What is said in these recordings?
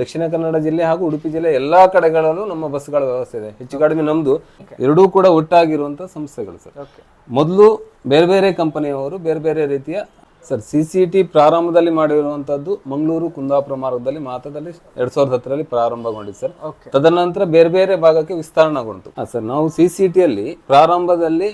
ದಕ್ಷಿಣ ಕನ್ನಡ ಜಿಲ್ಲೆ ಹಾಗೂ ಉಡುಪಿ ಜಿಲ್ಲೆ ಎಲ್ಲಾ ಕಡೆಗಳಲ್ಲೂ ನಮ್ಮ ಬಸ್ಗಳ ವ್ಯವಸ್ಥೆ ಇದೆ. ಹೆಚ್ಚು ಕಡಿಮೆ ನಮ್ದು ಎರಡೂ ಕೂಡ ಒಟ್ಟಾಗಿರುವಂತಹ ಸಂಸ್ಥೆಗಳು ಸರ್. ಓಕೆ ಮೊದಲು ಬೇರೆ ಬೇರೆ ಕಂಪನಿಯವರು ಬೇರೆ ಬೇರೆ ರೀತಿಯ ಸರ್ ಸಿ ಸಿ ಟಿ ಪ್ರಾರಂಭದಲ್ಲಿ ಮಾಡಿರುವಂತದ್ದು ಮಂಗಳೂರು ಕುಂದಾಪುರ ಮಾರ್ಗದಲ್ಲಿ ಮಾತದಲ್ಲಿ ಎರಡ್ ಸಾವಿರದ ಹತ್ತರಲ್ಲಿ ಪ್ರಾರಂಭಗೊಂಡಿದೆ ಸರ್. ತದನಂತರ ಬೇರೆ ಬೇರೆ ಭಾಗಕ್ಕೆ ವಿಸ್ತರಣೆಗೊಂಡಿತು. ಹಾ, ಸರ್ ನಾವು ಸಿ ಸಿ ಟಿಯಲ್ಲಿ ಪ್ರಾರಂಭದಲ್ಲಿ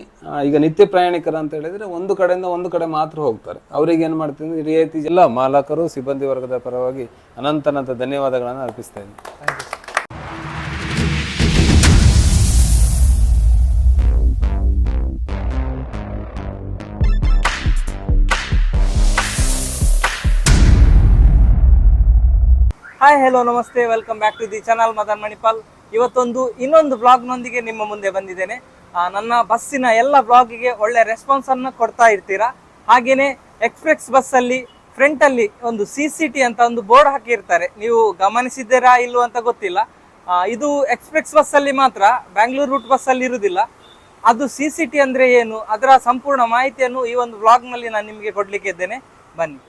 ಈಗ ನಿತ್ಯ ಪ್ರಯಾಣಿಕರ ಅಂತ ಹೇಳಿದ್ರೆ ಒಂದು ಕಡೆಯಿಂದ ಒಂದು ಕಡೆ ಮಾತ್ರ ಹೋಗ್ತಾರೆ. ಅವರಿಗೆ ಏನ್ ಮಾಡ್ತೀವಿ ರಿಯಾಯಿತಿ ಎಲ್ಲ ಮಾಲಕರು ಸಿಬ್ಬಂದಿ ವರ್ಗದ ಪರವಾಗಿ ಅನಂತ ಅನಂತ ಧನ್ಯವಾದಗಳನ್ನು ಅರ್ಪಿಸ್ತಾ ಇದ್ದೀನಿ. ಹಾಯ್ ಹೆಲೋ ನಮಸ್ತೆ. Welcome back to the channel Madan Manipal ಇವತ್ತೊಂದು, ಇನ್ನೊಂದು ಬ್ಲಾಗ್ನೊಂದಿಗೆ ನಿಮ್ಮ ಮುಂದೆ ಬಂದಿದ್ದೇನೆ. ನನ್ನ ಬಸ್ಸಿನ ಎಲ್ಲ ಬ್ಲಾಗಿಗೆ ಒಳ್ಳೆ ರೆಸ್ಪಾನ್ಸ್ ಅನ್ನು ಕೊಡ್ತಾ ಇರ್ತೀರಾ? ಹಾಗೇನೆ ಎಕ್ಸ್ಪ್ರೆಸ್ ಬಸ್ಸಲ್ಲಿ ಫ್ರಂಟಲ್ಲಿ ಒಂದು ಸಿ ಸಿ ಟಿ ಅಂತ ಒಂದು ಬೋರ್ಡ್ ಹಾಕಿರ್ತಾರೆ. ನೀವು ಗಮನಿಸಿದ್ದೀರಾ ಇಲ್ಲೋ ಅಂತ ಗೊತ್ತಿಲ್ಲ. ಇದು ಎಕ್ಸ್ಪ್ರೆಸ್ ಬಸ್ಸಲ್ಲಿ ಮಾತ್ರ ಬ್ಯಾಂಗ್ಳೂರ್ ರೂಟ್ ಬಸ್ಸಲ್ಲಿ ಇರುವುದಿಲ್ಲ. ಅದು ಸಿ ಸಿ ಟಿ ಅಂದರೆ ಏನು? ಅದರ ಸಂಪೂರ್ಣ ಮಾಹಿತಿಯನ್ನು ಈ ಒಂದು ಬ್ಲಾಗ್ನಲ್ಲಿ ನಾನು ನಿಮಗೆ ಕೊಡಲಿಕ್ಕೆ ಇದ್ದೇನೆ. ಬನ್ನಿ ಆ,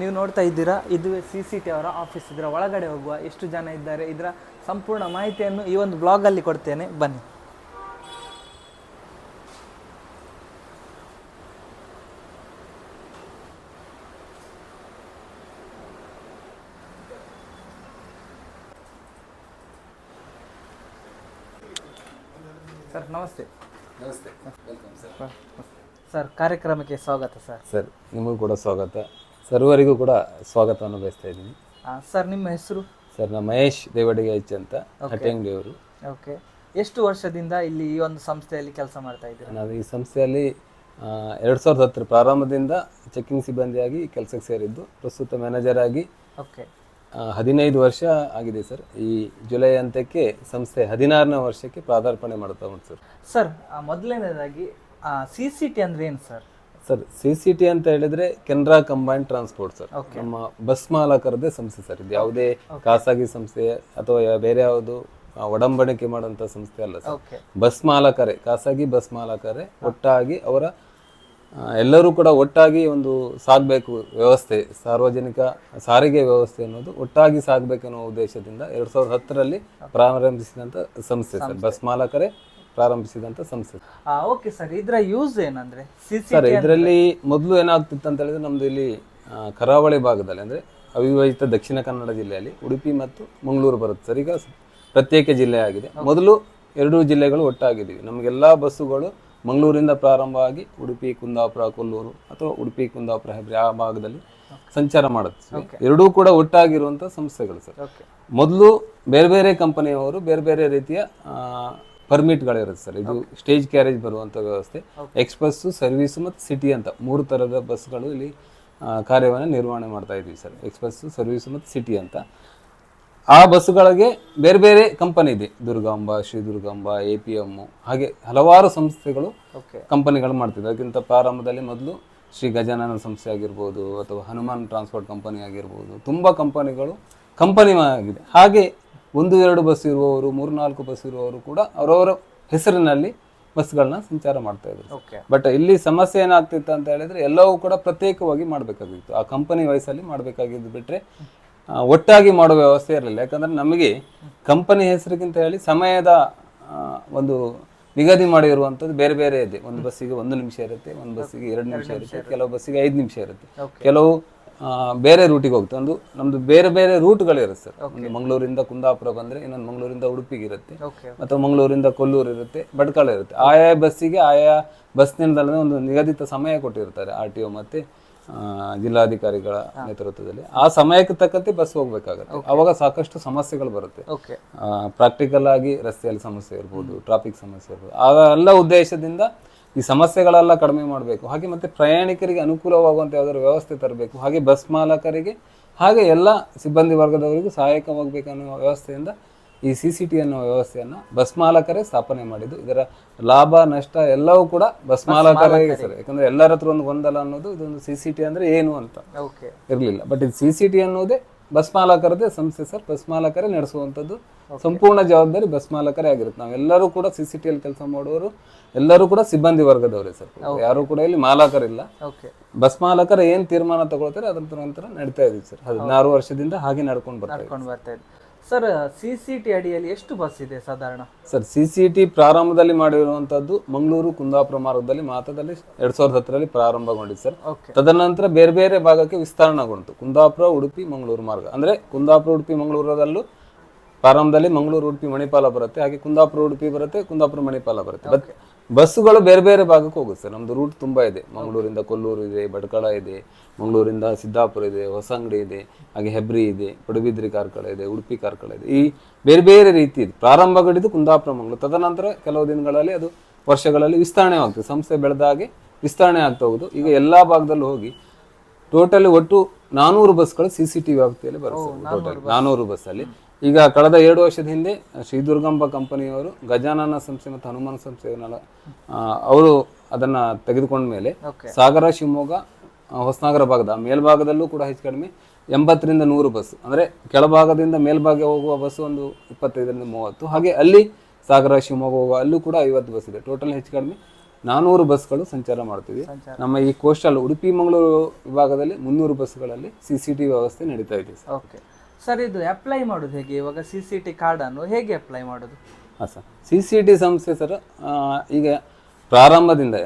ನೀವು ನೋಡ್ತಾ ಇದ್ದೀರಾ ಇದುವೇ ಸಿ ಸಿ ಟಿ ಅವರ ಆಫೀಸ್ ಇದರ ಒಳಗಡೆ ಹೋಗುವ ಎಷ್ಟು ಜನ ಇದ್ದಾರೆ ಇದರ ಸಂಪೂರ್ಣ ಮಾಹಿತಿಯನ್ನು ಈ ಒಂದು ಬ್ಲಾಗಲ್ಲಿ ಕೊಡ್ತೇನೆ ಬನ್ನಿ. ಸರ್ ನಮಸ್ತೆ. ನಮಸ್ತೆ. ವೆಲ್ಕಮ್ ಸರ್ ಸರ್ ಕಾರ್ಯಕ್ರಮಕ್ಕೆ ಸ್ವಾಗತ ಸರ್ ಸರ್ ನಿಮಗೂ ಕೂಡ ಸ್ವಾಗತ. ಸರ್ವರಿಗೂ ಕೂಡ ಸ್ವಾಗತವನ್ನು ಬಯಸ್ತಾ ಇದ್ದೀನಿ. ಸರ್ ನಿಮ್ಮ ಹೆಸರು? ಸರ್ ನಮ್ಮ ಮಹೇಶ್ ದೇವಡಿಗೆ ಹೆಚ್ ಅಂತ ಹಟ್ಟಂಗಿಯವರು ಓಕೆ ಎಷ್ಟು ವರ್ಷದಿಂದ ಇಲ್ಲಿ ಈ ಒಂದು ಸಂಸ್ಥೆಯಲ್ಲಿ ಕೆಲಸ ಮಾಡ್ತಾ ಇದ್ದೀರಾ? ನಾವು ಈ ಸಂಸ್ಥೆಯಲ್ಲಿ ಎರಡು ಸಾವಿರದ ಹತ್ತರ ಪ್ರಾರಂಭದಿಂದ ಚೆಕ್ಕಿಂಗ್ ಸಿಬ್ಬಂದಿಯಾಗಿ ಕೆಲಸಕ್ಕೆ ಸೇರಿದ್ದು ಪ್ರಸ್ತುತ ಮ್ಯಾನೇಜರ್ ಆಗಿ ಓಕೆ ಹದಿನೈದು ವರ್ಷ ಆಗಿದೆ ಸರ್. ಈ ಜುಲೈ ಅಂತ್ಯಕ್ಕೆ ಸಂಸ್ಥೆ ಹದಿನಾರನೇ ವರ್ಷಕ್ಕೆ ಪ್ರಾದಾರ್ಪಣೆ ಮಾಡ್ತಾ ಉಂಟು ಸರ್. ಸರ್ ಆ, ಮೊದಲನೇದಾಗಿ ಸಿ ಸಿ ಟಿ ಅಂದ್ರೆ ಏನು sir? Sir C C T ಅಂತ ಹೇಳಿದ್ರೆ ಕೆನರಾ ಕಂಬೈನ್ ಟ್ರಾನ್ಸ್ಪೋರ್ಟ್ ಸರ್. ನಮ್ಮ ಬಸ್ ಮಾಲಕರದೇ ಸಂಸ್ಥೆ ಸರ್ ಇದು ಯಾವುದೇ ಖಾಸಗಿ ಸಂಸ್ಥೆ ಅಥವಾ ಬೇರೆ ಯಾವುದು ಒಡಂಬಡಿಕೆ ಮಾಡುವಂತ ಸಂಸ್ಥೆ ಅಲ್ಲ ಸರ್. ಬಸ್ ಮಾಲಕರೇ ಖಾಸಗಿ ಬಸ್ ಮಾಲಕರೇ ಒಟ್ಟಾಗಿ ಅವರ ಎಲ್ಲರೂ ಕೂಡ ಒಟ್ಟಾಗಿ ಒಂದು ಸಾಗಬೇಕು ವ್ಯವಸ್ಥೆ ಸಾರ್ವಜನಿಕ ಸಾರಿಗೆ ವ್ಯವಸ್ಥೆ ಅನ್ನೋದು ಒಟ್ಟಾಗಿ ಸಾಗಬೇಕನ್ನೋ ಉದ್ದೇಶದಿಂದ ಎರಡ್ ಸಾವಿರದ ಹತ್ತರಲ್ಲಿ ಪ್ರಾರಂಭಿಸಿದಂತ ಸಂಸ್ಥೆ ಸರ್. ಬಸ್ ಮಾಲಕರೇ ಪ್ರಾರಂಭಿಸಿದಂತ ಸಂಸ್ಥೆ. ಓಕೆ ಸರ್ ಇದರ ಯೂಸ್ ಏನಂದ್ರೆ? ಸರ್ ಇದರಲ್ಲಿ ಮೊದಲು ಏನಾಗ್ತಿತ್ತು ಅಂತ ಹೇಳಿದ್ರೆ ನಮ್ದು ಇಲ್ಲಿ ಆ, ಕರಾವಳಿ ಭಾಗದಲ್ಲಿ ಅಂದ್ರೆ ಅವಿಭಜಿತ ದಕ್ಷಿಣ ಕನ್ನಡ ಜಿಲ್ಲೆಯಲ್ಲಿ ಉಡುಪಿ ಮತ್ತು ಮಂಗಳೂರು ಬರುತ್ತೆ ಸರ್ ಈಗ ಪ್ರತ್ಯೇಕ ಜಿಲ್ಲೆಯಾಗಿದೆ ಮೊದಲು ಎರಡೂ ಜಿಲ್ಲೆಗಳು ಒಟ್ಟಾಗಿದ್ದೀವಿ. ನಮಗೆಲ್ಲ ಬಸ್ಸುಗಳು ಮಂಗಳೂರಿಂದ ಪ್ರಾರಂಭ ಆಗಿ ಉಡುಪಿ ಕುಂದಾಪುರ ಕೊಲ್ಲೂರು ಅಥವಾ ಉಡುಪಿ ಕುಂದಾಪುರ ಹೆಬ್ರಿ ಆ ಭಾಗದಲ್ಲಿ ಸಂಚಾರ ಮಾಡುತ್ತೆ ಎರಡೂ ಕೂಡ ಒಟ್ಟಾಗಿರುವಂತ ಸಂಸ್ಥೆಗಳು ಸರ್ ಓಕೆ ಮೊದಲು ಬೇರೆ ಬೇರೆ ಕಂಪನಿಯವರು ಬೇರೆ ಬೇರೆ ರೀತಿಯ ಪರ್ಮಿಟ್ಗಳಿರುತ್ತೆ ಸರ್. ಇದು ಸ್ಟೇಜ್ ಕ್ಯಾರೇಜ್ ಬರುವಂತ ವ್ಯವಸ್ಥೆ. ಎಕ್ಸ್ಪ್ರೆಸ್ ಸರ್ವಿಸ್ ಮತ್ತು ಸಿಟಿ ಅಂತ ಮೂರು ತರದ ಬಸ್ಗಳು ಇಲ್ಲಿ ಕಾರ್ಯವನ್ನು ನಿರ್ವಹಣೆ ಮಾಡ್ತಾ ಇದ್ವಿ ಸರ್. ಎಕ್ಸ್ಪ್ರೆಸ್ ಸರ್ವಿಸ್ ಮತ್ತು ಸಿಟಿ ಅಂತ. ಆ ಬಸ್ಸುಗಳಿಗೆ ಬೇರೆ ಬೇರೆ ಕಂಪನಿ ಇದೆ. Durgamba Shri Durgamba A P M ಹಾಗೆ ಹಲವಾರು ಸಂಸ್ಥೆಗಳು ಕಂಪನಿಗಳು ಮಾಡ್ತಿದ್ವು ಅದಕ್ಕಿಂತ ಪ್ರಾರಂಭದಲ್ಲಿ ಮೊದಲು ಶ್ರೀ ಗಜಾನನ ಸಂಸ್ಥೆ ಆಗಿರ್ಬೋದು ಅಥವಾ ಹನುಮಾನ್ ಟ್ರಾನ್ಸ್ಪೋರ್ಟ್ ಕಂಪನಿ ಆಗಿರ್ಬೋದು. ತುಂಬ ಕಂಪನಿಗಳು ಕಂಪನಿ ಆಗಿದೆ ಹಾಗೆ ಒಂದು ಎರಡು ಬಸ್ ಇರುವವರು ಮೂರು ನಾಲ್ಕು ಬಸ್ ಇರುವವರು ಕೂಡ ಅವರವರ ಹೆಸರಿನಲ್ಲಿ ಬಸ್ಗಳನ್ನ ಸಂಚಾರ ಮಾಡ್ತಾ ಇದ್ರು. ಬಟ್ ಇಲ್ಲಿ ಸಮಸ್ಯೆ ಏನಾಗ್ತಿತ್ತು ಅಂತ ಹೇಳಿದ್ರೆ ಎಲ್ಲವೂ ಕೂಡ ಪ್ರತ್ಯೇಕವಾಗಿ ಮಾಡಬೇಕಾಗಿತ್ತು. ಆ ಕಂಪನಿ ವಯಸ್ಸಲ್ಲಿ ಮಾಡಬೇಕಾಗಿದ್ದು ಬಿಟ್ರೆ ಒಟ್ಟಾಗಿ ಮಾಡೋ ವ್ಯವಸ್ಥೆ ಇರಲಿಲ್ಲ. ಯಾಕಂದ್ರೆ ನಮಗೆ ಕಂಪನಿ ಹೆಸರಿಗಿಂತ ಹೇಳಿ ಸಮಯದ ಒಂದು ನಿಗದಿ ಮಾಡಿರುವಂಥದ್ದು ಬೇರೆ ಬೇರೆ ಇದೆ. ಒಂದು ಬಸ್ಸಿಗೆ ಒಂದು ನಿಮಿಷ ಇರುತ್ತೆ ಒಂದು ಬಸ್ಸಿಗೆ ಎರಡು ನಿಮಿಷ ಇರುತ್ತೆ ಕೆಲವು ಬಸ್ಸಿಗೆ ಐದು ನಿಮಿಷ ಇರುತ್ತೆ. ಕೆಲವು ಬೇರೆ ರೂಟಿಗೆ ಹೋಗುತ್ತೆ. ಒಂದು ನಮ್ದು ಬೇರೆ ಬೇರೆ ರೂಟ್ಗಳಿರುತ್ತೆ ಸರ್. ಒಂದು ಮಂಗಳೂರಿಂದ ಕುಂದಾಪುರ ಬಂದ್ರೆ ಇನ್ನೊಂದು ಮಂಗಳೂರಿಂದ ಉಡುಪಿಗೆ ಇರುತ್ತೆ. ಮತ್ತು ಮಂಗಳೂರಿಂದ ಕೊಲ್ಲೂರು ಇರುತ್ತೆ ಭಟ್ಕಳ ಇರುತ್ತೆ. ಆಯಾ ಬಸ್ಸಿಗೆ ಆಯಾ ಬಸ್ ನಿಲ್ದಾಣದ ಒಂದು ನಿಗದಿತ ಸಮಯ ಕೊಟ್ಟಿರ್ತಾರೆ ಆರ್ ಟಿ ಒ ಮತ್ತೆ ಜಿಲ್ಲಾಧಿಕಾರಿಗಳ ನೇತೃತ್ವದಲ್ಲಿ. ಆ ಸಮಯಕ್ಕೆ ತಕ್ಕಂತೆ ಬಸ್ ಹೋಗ್ಬೇಕಾಗುತ್ತೆ. ಅವಾಗ ಸಾಕಷ್ಟು ಸಮಸ್ಯೆಗಳು ಬರುತ್ತೆ. ಪ್ರಾಕ್ಟಿಕಲ್ ಆಗಿ ರಸ್ತೆಯಲ್ಲಿ ಸಮಸ್ಯೆ ಇರ್ಬೋದು ಟ್ರಾಫಿಕ್ ಸಮಸ್ಯೆ ಇರ್ಬೋದು. ಆ ಎಲ್ಲ ಉದ್ದೇಶದಿಂದ ಈ ಸಮಸ್ಯೆಗಳೆಲ್ಲ ಕಡಿಮೆ ಮಾಡಬೇಕು. ಹಾಗೆ ಮತ್ತೆ ಪ್ರಯಾಣಿಕರಿಗೆ ಅನುಕೂಲವಾಗುವಂತ ಯಾವ್ದಾದ್ರು ವ್ಯವಸ್ಥೆ ತರಬೇಕು. ಹಾಗೆ ಬಸ್ ಮಾಲಕರಿಗೆ ಹಾಗೆ ಎಲ್ಲ ಸಿಬ್ಬಂದಿ ವರ್ಗದವರಿಗೂ ಸಹಾಯಕವಾಗಬೇಕನ್ನುವ ವ್ಯವಸ್ಥೆಯಿಂದ ಈ ಸಿ ಸಿ ಟಿ ಅನ್ನೋ ವ್ಯವಸ್ಥೆಯನ್ನು ಬಸ್ ಮಾಲಕರೇ ಸ್ಥಾಪನೆ ಮಾಡಿದ್ದು. ಇದರ ಲಾಭ ನಷ್ಟ ಎಲ್ಲವೂ ಕೂಡ ಬಸ್ ಮಾಲಕರೇ ಸರ್. ಯಾಕಂದ್ರೆ ಎಲ್ಲರ ಹತ್ರ ಒಂದು ಗೊಂದಲ ಅನ್ನೋದು ಇದೊಂದು ಸಿ ಸಿ ಟಿ ಅಂದ್ರೆ ಏನು ಅಂತ ಓಕೆ ಇರಲಿಲ್ಲ. ಬಟ್ ಇದು ಸಿ ಸಿ ಟಿ ಅನ್ನೋದೇ ಬಸ್ ಮಾಲಕರದೇ ಸಂಸ್ಥೆ ಸರ್ ಬಸ್ ಮಾಲಕರೇ ನಡೆಸುವಂಥದ್ದು. ಸಂಪೂರ್ಣ ಜವಾಬ್ದಾರಿ ಬಸ್ ಮಾಲಕರೇ ಆಗಿರುತ್ತೆ. ನಾವೆಲ್ಲರೂ ಕೂಡ ಸಿ ಸಿ ಟಿಯಲ್ಲಿ ಕೆಲಸ ಮಾಡುವವರು ಎಲ್ಲರೂ ಕೂಡ ಸಿಬ್ಬಂದಿ ವರ್ಗದವರೇ ಸರ್. ಯಾರು ಕೂಡ ಇಲ್ಲಿ ಮಾಲಕರಿಲ್ಲ. ಓಕೆ ಬಸ್ ಮಾಲಕರ ಏನ್ ತೀರ್ಮಾನ ತಗೊಳ್ತಾರೆ ಅದ್ರ ನಂತರ ನಡೀತಾ ಇದೀವಿ ಸರ್. ಹದಿನಾರು ವರ್ಷದಿಂದ ಹಾಗೆ ನಡ್ಕೊಂಡು ಬರ್ತಾರೆ ನಡ್ಕೊಂಡು ಬರ್ತಾ ಇದೆ. ಸರ್ ಸಿ ಸಿ ಟಿ ಅಡಿಯಲ್ಲಿ ಎಷ್ಟು ಬಸ್ ಇದೆ ಸಾಧಾರಣ? ಸರ್ ಸಿ ಸಿ ಟಿ ಪ್ರಾರಂಭದಲ್ಲಿ ಮಾಡಿರುವಂತದ್ದು ಮಂಗಳೂರು ಕುಂದಾಪುರ ಮಾರ್ಗದಲ್ಲಿ ಮಾತದಲ್ಲಿ ಎರಡ್ ಸಾವಿರದ ಹತ್ತರಲ್ಲಿ ಪ್ರಾರಂಭಗೊಂಡಿದೆ ಸರ್. ತದನಂತರ ಬೇರೆ ಬೇರೆ ಭಾಗಕ್ಕೆ ವಿಸ್ತರಣೆಗೊಂಡಿತು ಕುಂದಾಪುರ ಉಡುಪಿ ಮಂಗಳೂರು ಮಾರ್ಗ. ಅಂದ್ರೆ ಕುಂದಾಪುರ ಉಡುಪಿ ಮಂಗಳೂರದಲ್ಲೂ ಪ್ರಾರಂಭದಲ್ಲಿ ಮಂಗಳೂರು ಉಡುಪಿ ಮಣಿಪಾಲ ಬರುತ್ತೆ. ಹಾಗೆ ಕುಂದಾಪುರ ಉಡುಪಿ ಬರುತ್ತೆ ಕುಂದಾಪುರ ಮಣಿಪಾಲ ಬರುತ್ತೆ. ಬಸ್ಸುಗಳು ಬೇರೆ ಬೇರೆ ಭಾಗಕ್ಕೆ ಹೋಗುತ್ತೆ ಸರ್. ನಮ್ದು ರೂಟ್ ತುಂಬಾ ಇದೆ. ಮಂಗಳೂರಿಂದ ಕೊಲ್ಲೂರು ಇದೆ ಭಟ್ಕಳ ಇದೆ ಮಂಗಳೂರಿಂದ ಸಿದ್ದಾಪುರ ಇದೆ ಹೊಸಂಗಡಿ ಇದೆ ಹಾಗೆ ಹೆಬ್ರಿ ಇದೆ ಪಡುಬಿದ್ರಿ ಕಾರ್ಕಳ ಇದೆ ಉಡುಪಿ ಕಾರ್ಕಳ ಇದೆ. ಈ ಬೇರೆ ಬೇರೆ ರೀತಿ ಇದೆ. ಪ್ರಾರಂಭಗೊಂಡಿದ್ದು ಕುಂದಾಪುರ ಮಂಗಳೂರು. ತದನಂತರ ಕೆಲವು ದಿನಗಳಲ್ಲಿ ಅದು ವರ್ಷಗಳಲ್ಲಿ ವಿಸ್ತರಣೆ ಆಗ್ತದೆ. ಸಂಸ್ಥೆ ಬೆಳೆದ ಹಾಗೆ ವಿಸ್ತರಣೆ ಆಗ್ತಾ ಹೋಗುದು. ಈಗ ಎಲ್ಲ ಭಾಗದಲ್ಲೂ ಹೋಗಿ ಟೋಟಲಿ ಒಟ್ಟು ನಾನೂರು ಬಸ್ಗಳು ಸಿ ಸಿ ಟಿ ವ್ಯಾಪ್ತಿಯಲ್ಲಿ ಬರುತ್ತೆ ಟೋಟಲ್ ನಾನೂರು ಬಸ್ಸಲ್ಲಿ. ಈಗ ಕಳೆದ ಎರಡು ವರ್ಷದ ಹಿಂದೆ ಶ್ರೀ ದುರ್ಗಂಬ ಕಂಪನಿಯವರು ಗಜಾನನ ಸಂಸ್ಥೆ ಮತ್ತು ಹನುಮಾನ ಸಂಸ್ಥೆಯನ್ನೆಲ್ಲ ಅವರು ಅದನ್ನ ತೆಗೆದುಕೊಂಡ ಮೇಲೆ ಸಾಗರ ಶಿವಮೊಗ್ಗ ಹೊಸನಗರ ಭಾಗದ ಮೇಲ್ಭಾಗದಲ್ಲೂ ಕೂಡ ಹೆಚ್ಚು ಕಡಿಮೆ ಎಂಬತ್ತರಿಂದ ನೂರು ಬಸ್. ಅಂದ್ರೆ ಕೆಳಭಾಗದಿಂದ ಮೇಲ್ಭಾಗ ಹೋಗುವ ಬಸ್ ಒಂದು ಇಪ್ಪತ್ತೈದರಿಂದ ಮೂವತ್ತು. ಹಾಗೆ ಅಲ್ಲಿ ಸಾಗರ ಶಿವಮೊಗ್ಗ ಹೋಗುವ ಅಲ್ಲೂ ಕೂಡ ಐವತ್ತು ಬಸ್ ಇದೆ. ಟೋಟಲ್ ಹೆಚ್ಚು ಕಡಿಮೆ ನಾನೂರು ಬಸ್ಗಳು ಸಂಚಾರ ಮಾಡ್ತೀವಿ ನಮ್ಮ ಈ ಕೋಸ್ಟಲ್ ಉಡುಪಿ ಮಂಗಳೂರು ವಿಭಾಗದಲ್ಲಿ ಮುನ್ನೂರು ಬಸ್ಗಳಲ್ಲಿ ಸಿ ಸಿ ಟಿ ವ್ಯವಸ್ಥೆ ನಡೀತಾ ಇದೆ ಸರ್. ಓಕೆ ಸರ್ ಇದು ಅಪ್ಲೈ ಮಾಡೋದು ಹೇಗೆ? ಇವಾಗ ಸಿ ಸಿ ಟಿ ಕಾರ್ಡನ್ನು ಹೇಗೆ ಅಪ್ಲೈ ಮಾಡೋದು? ಹಾಂ ಸರ್. ಸಿ ಸಿ ಟಿ ಸಂಸ್ಥೆ ಸರ್ ಈಗ ಪ್ರಾರಂಭದಿಂದ